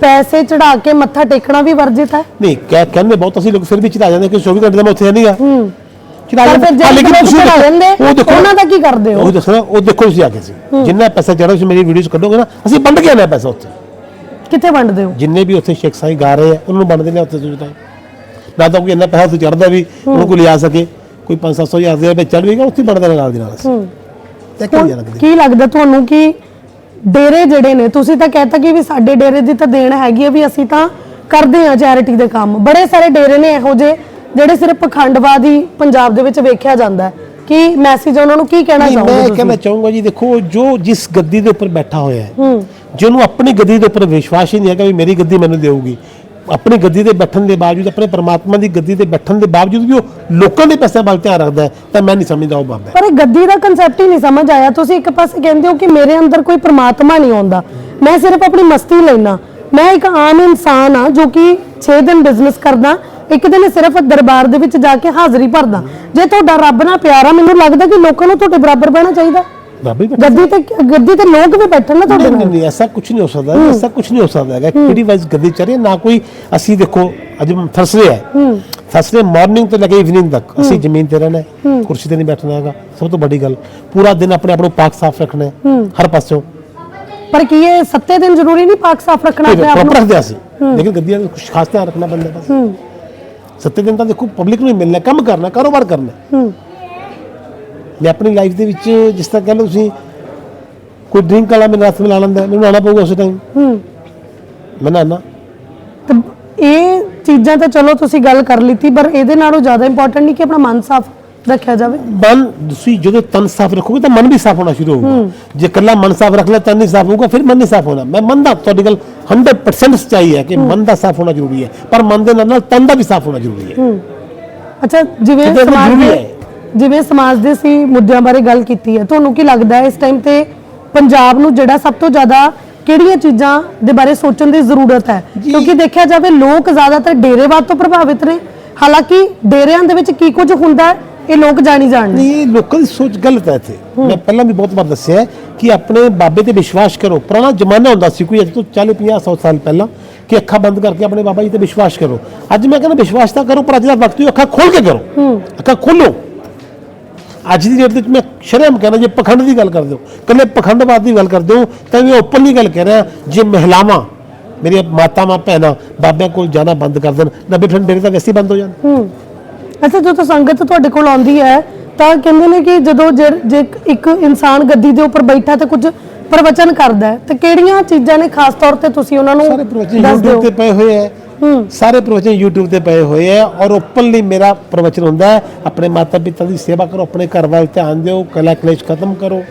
ਪੈਸੇ ਚੜਾ ਕੇ ਮੱਥਾ ਟੇਕਣਾ ਵੀ ਵਰਜਿਤ ਹੈ? ਨਹੀਂ ਕਹਿ ਕਹਿੰਦੇ ਬਹੁਤ ਅਸੀਂ ਲੋਕ ਫਿਰ ਵੀ ਚੜਾ ਜਾਂਦੇ ਕਿ 24 ਘੰਟੇ ਦਾ ਮੈਂ ਉੱਥੇ ਨਹੀਂਗਾ ਹੂੰ। ਚੜਾ ਪਰ ਫਿਰ ਹਾਂ, ਜਿਹੜੇ ਲੇਕਿਨ ਲੋਕ ਤੁਸੀਂ ਚੜਾ ਦੇਖੋ, ਜਾਂਦੇ ਉਹ ਦੇਖੋ ਉਹਨਾਂ ਦਾ ਕੀ ਕਰਦੇ ਹੋ? ਉਹ ਦੱਸਣਾ ਉਹ ਦੇਖੋ ਤੁਸੀਂ ਆ ਕੇ ਸੀ ਜਿੰਨਾ ਪੈਸਾ ਚੜਾ ਤੁਸੀਂ ਮੇਰੀ ਵੀਡੀਓਜ਼ ਕੱਢੋਗੇ ਨਾ ਅਸੀਂ ਵੰਡ ਕੇ ਆਣਾ ਪੈਸਾ ਉੱਥੇ। ਕਿੱਥੇ ਵੰਡਦੇ ਹੋ? ਜਿੰਨੇ ਵੀ ਉੱਥੇ ਸ਼ੇਖ ਸਾਈ ਗਾ ਰਹੇ ਆ ਉਹਨਾਂ ਨੂੰ ਵੰਡਦੇ ਨੇ ਉੱਥੇ ਤੁਸੀਂ ਤਾਂ। ਨਾ ਤਾਂ ਕੋਈ ਇੰਨਾ ਪੈਸਾ ਉੱਥੇ ਚੜਦਾ ਵੀ ਉਹਨੂੰ ਕੋਈ ਲਿਆ ਸਕੇ। ਕੋਈ 5-700 ਹਜ਼ਾਰ ਦੇ ਵਿੱਚ ਚੜ ਵੀਗਾ ਉੱਥੇ ਹੀ ਵੰਡਦੇ ਨੇ ਨਾਲ ਦੀ ਨਾਲ ਅਸੀਂ। ਤੇ ਕਿਹੜੀ ਲੱਗਦੀ ਕੀ ਲੱਗਦਾ ਤੁਹਾਨੂੰ ਕਿ ਡੇਰੇ ਜਿਹੜੇ ਨੇ ਤੁਸੀਂ ਤਾਂ ਕਹਿਤਾ ਕਿ ਵੀ ਸਾਡੇ ਡੇਰੇ ਦੀ ਤਾਂ ਦੇਣ ਹੈਗੀ ਹੈ ਵੀ ਅਸੀਂ ਤਾਂ ਕਰਦੇ ਹਾਂ ਚੈਰਿਟੀ ਦੇ ਕੰਮ। ਬੜੇ ਸਾਰੇ ਡੇਰੇ ਨੇ ਇਹੋ ਜਿਹੇ ਜਿਹੜੇ ਸਿਰਫ ਪਖੰਡਵਾਦੀ ਪੰਜਾਬ ਦੇ ਵਿੱਚ ਵੇਖਿਆ ਜਾਂਦਾ ਹੈ। ਕੀ ਮੈਸੇਜ ਉਹਨਾਂ ਨੂੰ ਕੀ ਕਹਿਣਾ ਚਾਹੋਗੇ ਮੈਂ ਕਹਿਣਾ ਚਾਹੂੰਗਾ ਜੀ ਦੇਖੋ ਜੋ ਜਿਸ ਗੱਦੀ ਦੇ ਉੱਪਰ ਬੈਠਾ ਹੋਇਆ ਹੈ। ਜਿਹਨੂੰ ਆਪਣੀ ਗੱਦੀ ਦੇ ਉੱਪਰ ਵਿਸ਼ਵਾਸ ਹੀ ਨਹੀਂ ਹੈਗਾ ਵੀ ਮੇਰੀ ਗੱਦੀ ਮੈਨੂੰ ਦੇਊਗੀ। ਆਪਣੀ ਗੱਦੀ ਤੇ ਬੈਠਣ ਦੇ ਬਾਵਜੂਦ, ਆਪਣੇ ਪਰਮਾਤਮਾ ਦੀ ਗੱਦੀ ਤੇ ਬੈਠਣ ਦੇ ਬਾਵਜੂਦ ਵੀ ਉਹ ਲੋਕਾਂ ਦੇ ਪੈਸੇ ਵੱਲ ਧਿਆਨ ਰੱਖਦਾ ਹੈ, ਤਾਂ ਮੈਂ ਨਹੀਂ ਸਮਝਦਾ ਉਹ ਬਾਬਾ ਪਰ ਇਹ ਗੱਦੀ ਦਾ ਕਨਸੈਪਟ ਹੀ ਨਹੀਂ ਸਮਝ ਆਇਆ। ਤੁਸੀਂ ਇੱਕ ਪਾਸੇ ਕਹਿੰਦੇ ਹੋ ਕਿ ਮੇਰੇ ਅੰਦਰ ਕੋਈ ਪ੍ਰਮਾਤਮਾ ਨਹੀਂ ਆਉਂਦਾ। ਮੈਂ ਸਿਰਫ ਆਪਣੀ ਮਸਤੀ ਲੈਣਾ ਮੈਂ ਇੱਕ ਆਮ ਇਨਸਾਨ ਆ ਜੋ ਕਿ 6 ਦਿਨ ਬਿਜ਼ਨਸ ਕਰਦਾ, ਇੱਕ ਦਿਨ ਸਿਰਫ ਦਰਬਾਰ ਦੇ ਵਿੱਚ ਜਾ ਕੇ ਹਾਜ਼ਰੀ ਭਰਦਾ। ਜੇ ਤੁਹਾਡਾ ਰੱਬ ਨਾਲ ਪਿਆਰ ਆ, ਮੈਨੂੰ ਲੱਗਦਾ ਕਿ ਲੋਕਾਂ ਨੂੰ ਤੁਹਾਡੇ ਬਰਾਬਰ ਬਹਿਣਾ ਚਾਹੀਦਾ। ਬਾਬਾ ਹੀ ਬੈਠਾ ਗੱਦੀ ਤੇ ਗੱਦੀ ਤੇ ਲੋਕ ਵੀ ਬੈਠਣ ਨਾ ਤੁਹਾਡੇ ਨਹੀਂ ਨਾਲ। ਨਹੀਂ ਨਹੀਂ, ਐਸਾ ਕੁਝ ਨਹੀਂ ਹੋ ਸਕਦਾ ਐਸਾ ਕੁਝ ਨਹੀਂ ਹੋ ਸਕਦਾ ਹੈਗਾ। ਕਿਹੜੀ ਵਾਈਜ਼ ਗੱਦੀ ਚੱਲ ਰਹੀ ਹੈ ਨਾ ਕੋਈ ਅਸੀਂ ਦੇਖੋ ਅੱਜ ਥਰਸਡੇ ਹੈ। ਥਰਸਡੇ ਮਾਰਨਿੰਗ ਤੋਂ ਲੈ ਕੇ ਇਵਨਿੰਗ ਤੱਕ ਅਸੀਂ ਜ਼ਮੀਨ ਤੇ ਰਹਿਣਾ ਹੈ ਕੁਰਸੀ ਤੇ ਨਹੀਂ ਬੈਠਣਾ ਹੈਗਾ। ਸਭ ਤੋਂ ਵੱਡੀ ਗੱਲ ਪੂਰਾ ਦਿਨ ਆਪਣੇ ਆਪ ਨੂੰ ਪਾਕ ਸਾਫ਼ ਰੱਖਣਾ ਹੈ ਹਰ ਪਾਸੋਂ ਪਰ ਕੀ ਇਹ ਸੱਤੇ ਦਿਨ ਜ਼ਰੂਰੀ ਨਹੀਂ ਪਾਕ ਸਾਫ਼ ਰੱਖਣਾ ਆਪਣੇ ਆਪ ਪ੍ਰੋਪਰ ਨੂੰ? ਰੱਖਦੇ ਅਸੀਂ। ਲੇਕਿਨ ਗੱਦੀਆਂ ਦਾ ਕੁਝ ਖਾਸ ਧਿਆਨ ਰੱਖਣਾ ਪੈਂਦਾ ਬਸ। ਸੱਤੇ ਦਿਨ ਤਾਂ ਦੇਖੋ ਪਬਲਿਕ ਨੂੰ ਹੀ ਮਿਲਣਾ ਕੰਮ ਕਰਨਾ ਕਾਰੋਬਾਰ ਕਰਨਾ ਮੈਂ ਆਪਣੀ ਲਾਈਫ ਦੇ ਵਿੱਚ ਜਿਸ ਤਰ੍ਹਾਂ ਕਹ ਲਓ ਤੁਸੀਂ ਕੋਈ ਡਰਿੰਕ ਵਾਲਾ ਮੈਨੂੰ ਹੱਥ ਮਿਲਾ ਲੈਂਦਾ ਮੈਨੂੰ ਆਣਾ ਪਊਗਾ ਉਸ ਟਾਈਮ ਹੂੰ। ਮੈਂ ਨਾ ਤੇ ਇਹ ਚੀਜ਼ਾਂ ਤਾਂ ਚਲੋ ਤੁਸੀਂ ਗੱਲ ਕਰ ਲਿੱਤੀ ਪਰ ਇਹਦੇ ਨਾਲੋਂ ਜ਼ਿਆਦਾ ਇੰਪੋਰਟੈਂਟ ਨਹੀਂ ਕਿ ਆਪਣਾ ਮਨ ਸਾਫ਼ ਰੱਖਿਆ ਜਾਵੇ। ਮਨ ਤੁਸੀਂ ਜਦੋਂ ਤਨ ਸਾਫ਼ ਰੱਖੋਗੇ ਤਾਂ ਮਨ ਵੀ ਸਾਫ਼ ਹੋਣਾ ਸ਼ੁਰੂ ਹੋਊਗਾ। ਜੇ ਇਕੱਲਾ ਮਨ ਸਾਫ਼ ਰੱਖ ਲਿਆ ਤਨ ਨਹੀਂ ਸਾਫ਼ ਹੋਊਗਾ ਫਿਰ ਮਨ ਨਹੀਂ ਸਾਫ਼ ਹੋਣਾ। ਮੈਂ ਮੰਨਦਾ ਤੁਹਾਡੀ ਗੱਲ 100% ਸੱਚਾਈ ਹੈ ਕਿ ਮਨ ਦਾ ਸਾਫ਼ ਹੋਣਾ ਜ਼ਰੂਰੀ ਹੈ। ਪਰ ਮਨ ਦੇ ਨਾਲ ਨਾਲ ਤਨ ਦਾ ਵੀ ਸਾਫ਼ ਹੋਣਾ ਜ਼ਰੂਰੀ ਹੈ। ਅੱਛਾ ਜਿਵੇਂ ਸਮਾਜ ਦੇ। ਜਿਵੇਂ ਸਮਾਜ ਦੇ ਸੀ ਮੁੱਦਿਆਂ ਬਾਰੇ ਗੱਲ ਕੀਤੀ ਹੈ ਤੁਹਾਨੂੰ ਕੀ ਲੱਗਦਾ ਹੈ ਇਸ ਟਾਈਮ ਤੇ ਪੰਜਾਬ ਨੂੰ ਜਿਹੜਾ ਸਭ ਤੋਂ ਜ਼ਿਆਦਾ ਕਿਹੜੀਆਂ ਚੀਜ਼ਾਂ ਦੇ ਬਾਰੇ ਸੋਚਣ ਦੀ ਜ਼ਰੂਰਤ ਹੈ। ਕਿਉਂਕਿ ਦੇਖਿਆ ਜਾਵੇ ਲੋਕ ਜ਼ਿਆਦਾਤਰ ਡੇਰੇਵਾਦ ਤੋਂ ਪ੍ਰਭਾਵਿਤ ਨੇ। ਹਾਲਾਂਕਿ ਡੇਰਿਆਂ ਦੇ ਵਿੱਚ ਕੀ ਕੁਝ ਹੁੰਦਾ ਇਹ ਲੋਕ ਜਾਣੀ ਜਾਣਦੇ ਨਹੀਂ ਲੋਕਾਂ ਦੀ ਸੋਚ ਗਲਤ ਹੈ ਇੱਥੇ। ਮੈਂ ਪਹਿਲਾਂ ਵੀ ਬਹੁਤ ਵਾਰ ਦੱਸਿਆ ਕਿ ਆਪਣੇ ਬਾਬੇ ਤੇ ਵਿਸ਼ਵਾਸ ਕਰੋ। ਪੁਰਾਣਾ ਜ਼ਮਾਨਾ ਹੁੰਦਾ ਸੀ ਕੋਈ ਅੱਜ ਤੋਂ 40 50 100 ਸਾਲ ਪਹਿਲਾਂ ਕਿ ਅੱਖਾਂ ਬੰਦ ਕਰਕੇ ਆਪਣੇ ਬਾਬਾ ਜੀ ਤੇ ਵਿਸ਼ਵਾਸ ਕਰੋ। ਅੱਜ ਮੈਂ ਕਹਿੰਦਾ ਵਿਸ਼ਵਾਸ ਤਾਂ ਕਰੋ ਪਰ ਅੱਜ ਦਾ ਵਕਤ ਹੀ ਅੱਖਾਂ ਖੋਲ ਕੇ ਕਰੋ। ਅੱਖਾਂ ਖੋਲੋ ਅੱਜ ਦੀ ਡੇਟ ਵਿੱਚ ਮੈਂ ਸ਼ਰਮ ਕਹਿੰਦਾ ਜੇ ਪਖੰਡ ਦੀ ਗੱਲ ਕਰਦੇ ਹੋ ਕੱਲੇ ਪਖੰਡਵਾਦ ਦੀ ਗੱਲ ਕਰਦੇ ਹੋ ਤਾਂ ਮੈਂ ਓਪਨਲੀ ਗੱਲ ਕਹਿ ਰਿਹਾ ਜੇ ਮਹਿਲਾਵਾਂ ਮੇਰੀਆਂ ਮਾਤਾਵਾਂ ਭੈਣਾਂ ਬਾਬਿਆਂ ਕੋਲ ਜਾਣਾ ਬੰਦ ਕਰ ਦੇਣ 90% ਡੇਰੇ ਤਾਂ ਵੈਸੇ ਬੰਦ ਹੋ ਜਾਣ। ਹੂੰ। ਅੱਛਾ ਜਦੋਂ ਸੰਗਤ ਤੁਹਾਡੇ ਕੋਲ ਆਉਂਦੀ ਹੈ ਤਾਂ ਕਹਿੰਦੇ ਨੇ ਕਿ ਜਦੋਂ ਜੇ ਇੱਕ ਇਨਸਾਨ ਗੱਦੀ ਦੇ ਉੱਪਰ ਬੈਠਾ ਤੇ ਕੁਝ ਪ੍ਰਵਚਨ ਕਰਦਾ ਹੈ ਤੇ ਕਿਹੜੀਆਂ ਚੀਜ਼ਾਂ ਨੇ ਖਾਸ ਤੌਰ ਤੇ ਤੁਸੀਂ ਉਹਨਾਂ ਨੂੰ ਸਾਰੇ ਪ੍ਰਵਚਨ YouTube ਤੇ ਪਏ ਹੋਏ ਹੂੰ। ਸਾਰੇ ਪ੍ਰਵਚਨ YouTube ਤੇ ਪਏ ਹੋਏ ਹੈ ਔਰ ਓਪਨਲੀ ਮੇਰਾ ਪ੍ਰਵਚਨ ਹੁੰਦਾ ਹੈ ਆਪਣੇ ਮਾਤਾ ਪਿਤਾ ਦੀ ਸੇਵਾ ਕਰੋ ਆਪਣੇ ਘਰ ਵੱਲ ਧਿਆਨ ਦਿਓ ਕਲਾ ਕਲੇਸ਼ ਖਤਮ ਕਰੋ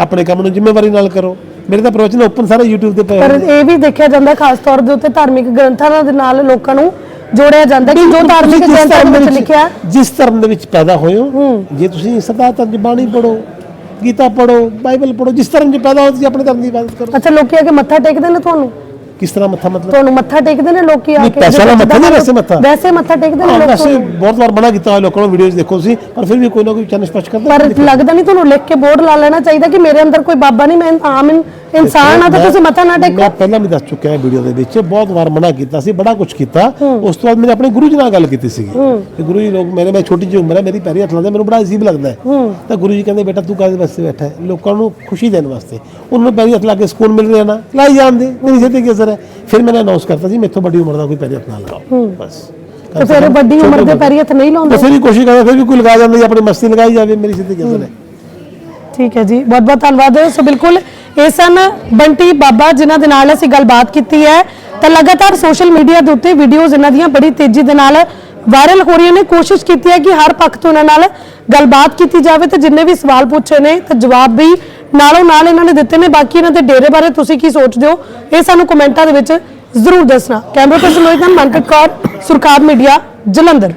ਆਪਣੇ ਕੰਮ ਨੂੰ ਜ਼ਿੰਮੇਵਾਰੀ ਨਾਲ ਕਰੋ। ਮੇਰੇ ਤਾਂ ਪ੍ਰਵਚਨ ਓਪਨ ਸਾਰੇ YouTube ਤੇ ਪਏ ਪਰ ਇਹ ਵੀ ਦੇਖਿਆ ਜਾਂਦਾ ਖਾਸ ਤੌਰ ਦੇ ਉੱਤੇ ਧਾਰਮਿਕ ਗ੍ਰੰਥਾਂ ਦੇ ਨਾਲ ਲੋਕਾਂ ਨੂੰ ਜੋੜਿਆ ਜਾਂਦਾ ਕਿ ਜੋ ਧਾਰਮਿਕ ਗ੍ਰੰਥਾਂ ਦੇ ਵਿੱਚ ਲਿਖਿਆ। ਜਿਸ ਧਰਮ ਦੇ ਵਿੱਚ ਪੈਦਾ ਹੋਏ ਹੋ। ਜੇ ਤੁਸੀਂ ਸਦਾ ਤੱਕ ਬਾਣੀ ਪੜੋ ਗੀਤਾ ਪੜੋ ਬਾਈਬਲ ਪੜੋ ਜਿਸ ਧਰਮ 'ਚ ਪੈਦਾ ਹੋ ਤੁਸੀਂ ਆਪਣੇ ਧਰਮ ਦੀ ਇਬਾਦਤ ਕਰੋ। ਅੱਛਾ ਲੋਕੀ ਆ ਕੇ ਮੱਥਾ ਟੇਕਦੇ ਨੇ ਤੁਹਾਨੂੰ? ਕਿਸ ਤਰ੍ਹਾਂ ਮੱਥਾ ਮਤਲਬ ਤੁਹਾਨੂੰ ਮੱਥਾ ਟੇਕਦੇ ਨੇ ਲੋਕੀ ਆ ਨਹੀਂ, ਕੇ ਪੈਸਾ ਵਾਲਾ ਮੱਥਾ ਨਹੀਂ, ਵੈਸੇ ਮੱਥਾ। ਵੈਸੇ ਮੱਥਾ ਟੇਕਦੇ ਨੇ ਲੋਕ ਵੈਸੇ। ਬਹੁਤ ਵਾਰ ਮਨਾ ਕੀਤਾ ਹੋਇਆ ਲੋਕਾਂ ਨੂੰ ਵੀਡੀਓਜ਼ ਦੇਖੋ ਤੁਸੀਂ ਪਰ ਫਿਰ ਵੀ ਕੋਈ ਨਾ ਕੋਈ ਚੰਨ ਸਪਸ਼ਟ ਕਰਦਾ ਪਰ ਲੱਗਦਾ ਨਹੀਂ ਤੁਹਾਨੂੰ ਲਿਖ ਕੇ ਬੋਰਡ ਲਾ ਲੈਣਾ ਚਾਹੀਦਾ ਕਿ ਮੇਰੇ ਅੰਦਰ ਕੋਈ ਬਾਬਾ ਨਹੀਂ ਮੈਂ ਆਮ ਇਨਸਾਨ ਆ ਤਾਂ ਮੈਂ- ਤੁਸੀਂ ਮੱਥਾ ਨਾ ਟੇਕੋ। ਮੈਂ ਪਹਿਲਾਂ ਵੀ ਦੱਸ ਚੁੱਕਿਆ ਹਾਂ ਵੀਡੀਓ ਦੇ ਵਿੱਚ ਬਹੁਤ ਵਾਰ ਮਨਾ ਕੀਤਾ ਸੀ ਬੜਾ ਕੁਝ ਕੀਤਾ। ਉਸ ਤੋਂ ਬਾਅਦ ਮੈਂ ਆਪਣੇ ਗੁਰੂ ਜੀ ਨਾਲ ਗੱਲ ਕੀਤੀ ਸੀ। ਕਿ ਗੁਰੂ ਜੀ ਲੋਕ ਮੇਰੇ ਮੈਂ ਛੋਟੀ ਜਿਹੀ ਉਮਰ ਹੈ ਮੇਰੀ ਪੈਰੀ ਹੱਥ ਲਾਉਂਦੇ ਮੈਨੂੰ ਬੜਾ ਅਜੀਬ ਲੱਗਦਾ ਹੈ। ਤਾਂ ਗੁਰੂ ਜੀ ਕਹਿੰਦੇ ਬੇਟਾ ਤੂੰ ਕਾਹਦੇ ਵਾਸਤੇ ਬੈਠਾ ਹੈ? ਲੋਕਾਂ ਨੂੰ ਖੁਸ਼ੀ ਦੇਣ ਵਾਸਤੇ। ਉਹਨਾਂ ਨੂੰ ਪੈਰੀ ਹੱਥ ਲਾ ਕੇ ਸਕੂਨ ਮਿਲ ਰਿਹਾ ਨਾ ਲਾਈ ਜਾਂਦੇ ਮੇਰੀ ਸਿਹਤ ਕੀ ਅਸਰ ਹੈ? ਫਿਰ ਮੈंने ਅਨਾਉਂਸ ਕਰਤਾ ਸੀ ਮੇਥੋਂ ਵੱਡੀ ਉਮਰ ਦਾ ਕੋਈ ਪੈਰੀ ਹੱਥ ਨਾ ਲਾਓ। ਬਸ। ਤੇ ਫਿਰ ਵੱਡੀ ਉਮਰ ਦੇ ਪੈਰੀ ਹੱਥ ਨਹੀਂ ਲਾਉਂਦੇ? ਬਸ ਇਹਦੀ ਕੋਸ਼ਿਸ਼ ਕਰਦਾ ਫਿਰ ਵੀ ਕੋਈ ਲਗਾ ਜਾਂਦਾ ਜੀ ਆਪਣੀ ਮਸਤੀ ਲਗਾਈ ਜਾਵੇ ਮੇਰੀ ਕੀ ਅਸਰ ਹੈ? ਠੀਕ ਹੈ ਜੀ ਬਹੁਤ ਬਹੁਤ ਧੰਨਵਾਦ। ਸੋ ਬਿਲਕੁਲ ਇਹ ਸਨ ਬੰਟੀ, ਬਾਬਾ, ਜਿਨ੍ਹਾਂ ਦੇ ਨਾਲ ਅਸੀਂ ਗੱਲਬਾਤ ਕੀਤੀ ਹੈ। ਤਾਂ ਲਗਾਤਾਰ ਸੋਸ਼ਲ ਮੀਡੀਆ ਦੇ ਉੱਤੇ ਵੀਡੀਓਜ਼ ਇਹਨਾਂ ਦੀਆਂ ਬੜੀ ਤੇਜ਼ੀ ਦੇ ਨਾਲ ਵਾਇਰਲ ਹੋ ਰਹੀਆਂ ਨੇ। ਕੋਸ਼ਿਸ਼ ਕੀਤੀ ਹੈ ਕਿ ਹਰ ਪੱਖ ਤੋਂ ਉਹਨਾਂ ਨਾਲ ਗੱਲਬਾਤ ਕੀਤੀ ਜਾਵੇ। ਤੇ ਜਿੰਨੇ ਵੀ ਸਵਾਲ ਪੁੱਛੇ ਨੇ, ਤੇ ਜਵਾਬ ਵੀ ਨਾਲੋਂ ਨਾਲ ਇਹਨਾਂ ਨੇ ਦਿੱਤੇ ਨੇ। ਬਾਕੀ ਇਹਨਾਂ ਦੇ ਡੇਰੇ ਬਾਰੇ ਤੁਸੀਂ ਕੀ ਸੋਚਦੇ ਹੋ, ਇਹ ਸਾਨੂੰ ਕਮੈਂਟਾਂ ਦੇ ਵਿੱਚ ਜ਼ਰੂਰ ਦੱਸਣਾ। ਕੈਮਰਾ ਪਰਸਨ ਲੋਹਿਤ ਨਾਲ ਮਨਪ੍ਰੀਤ ਕੌਰ, ਸੁਰਖਾਬ ਮੀਡੀਆ, ਜਲੰਧਰ।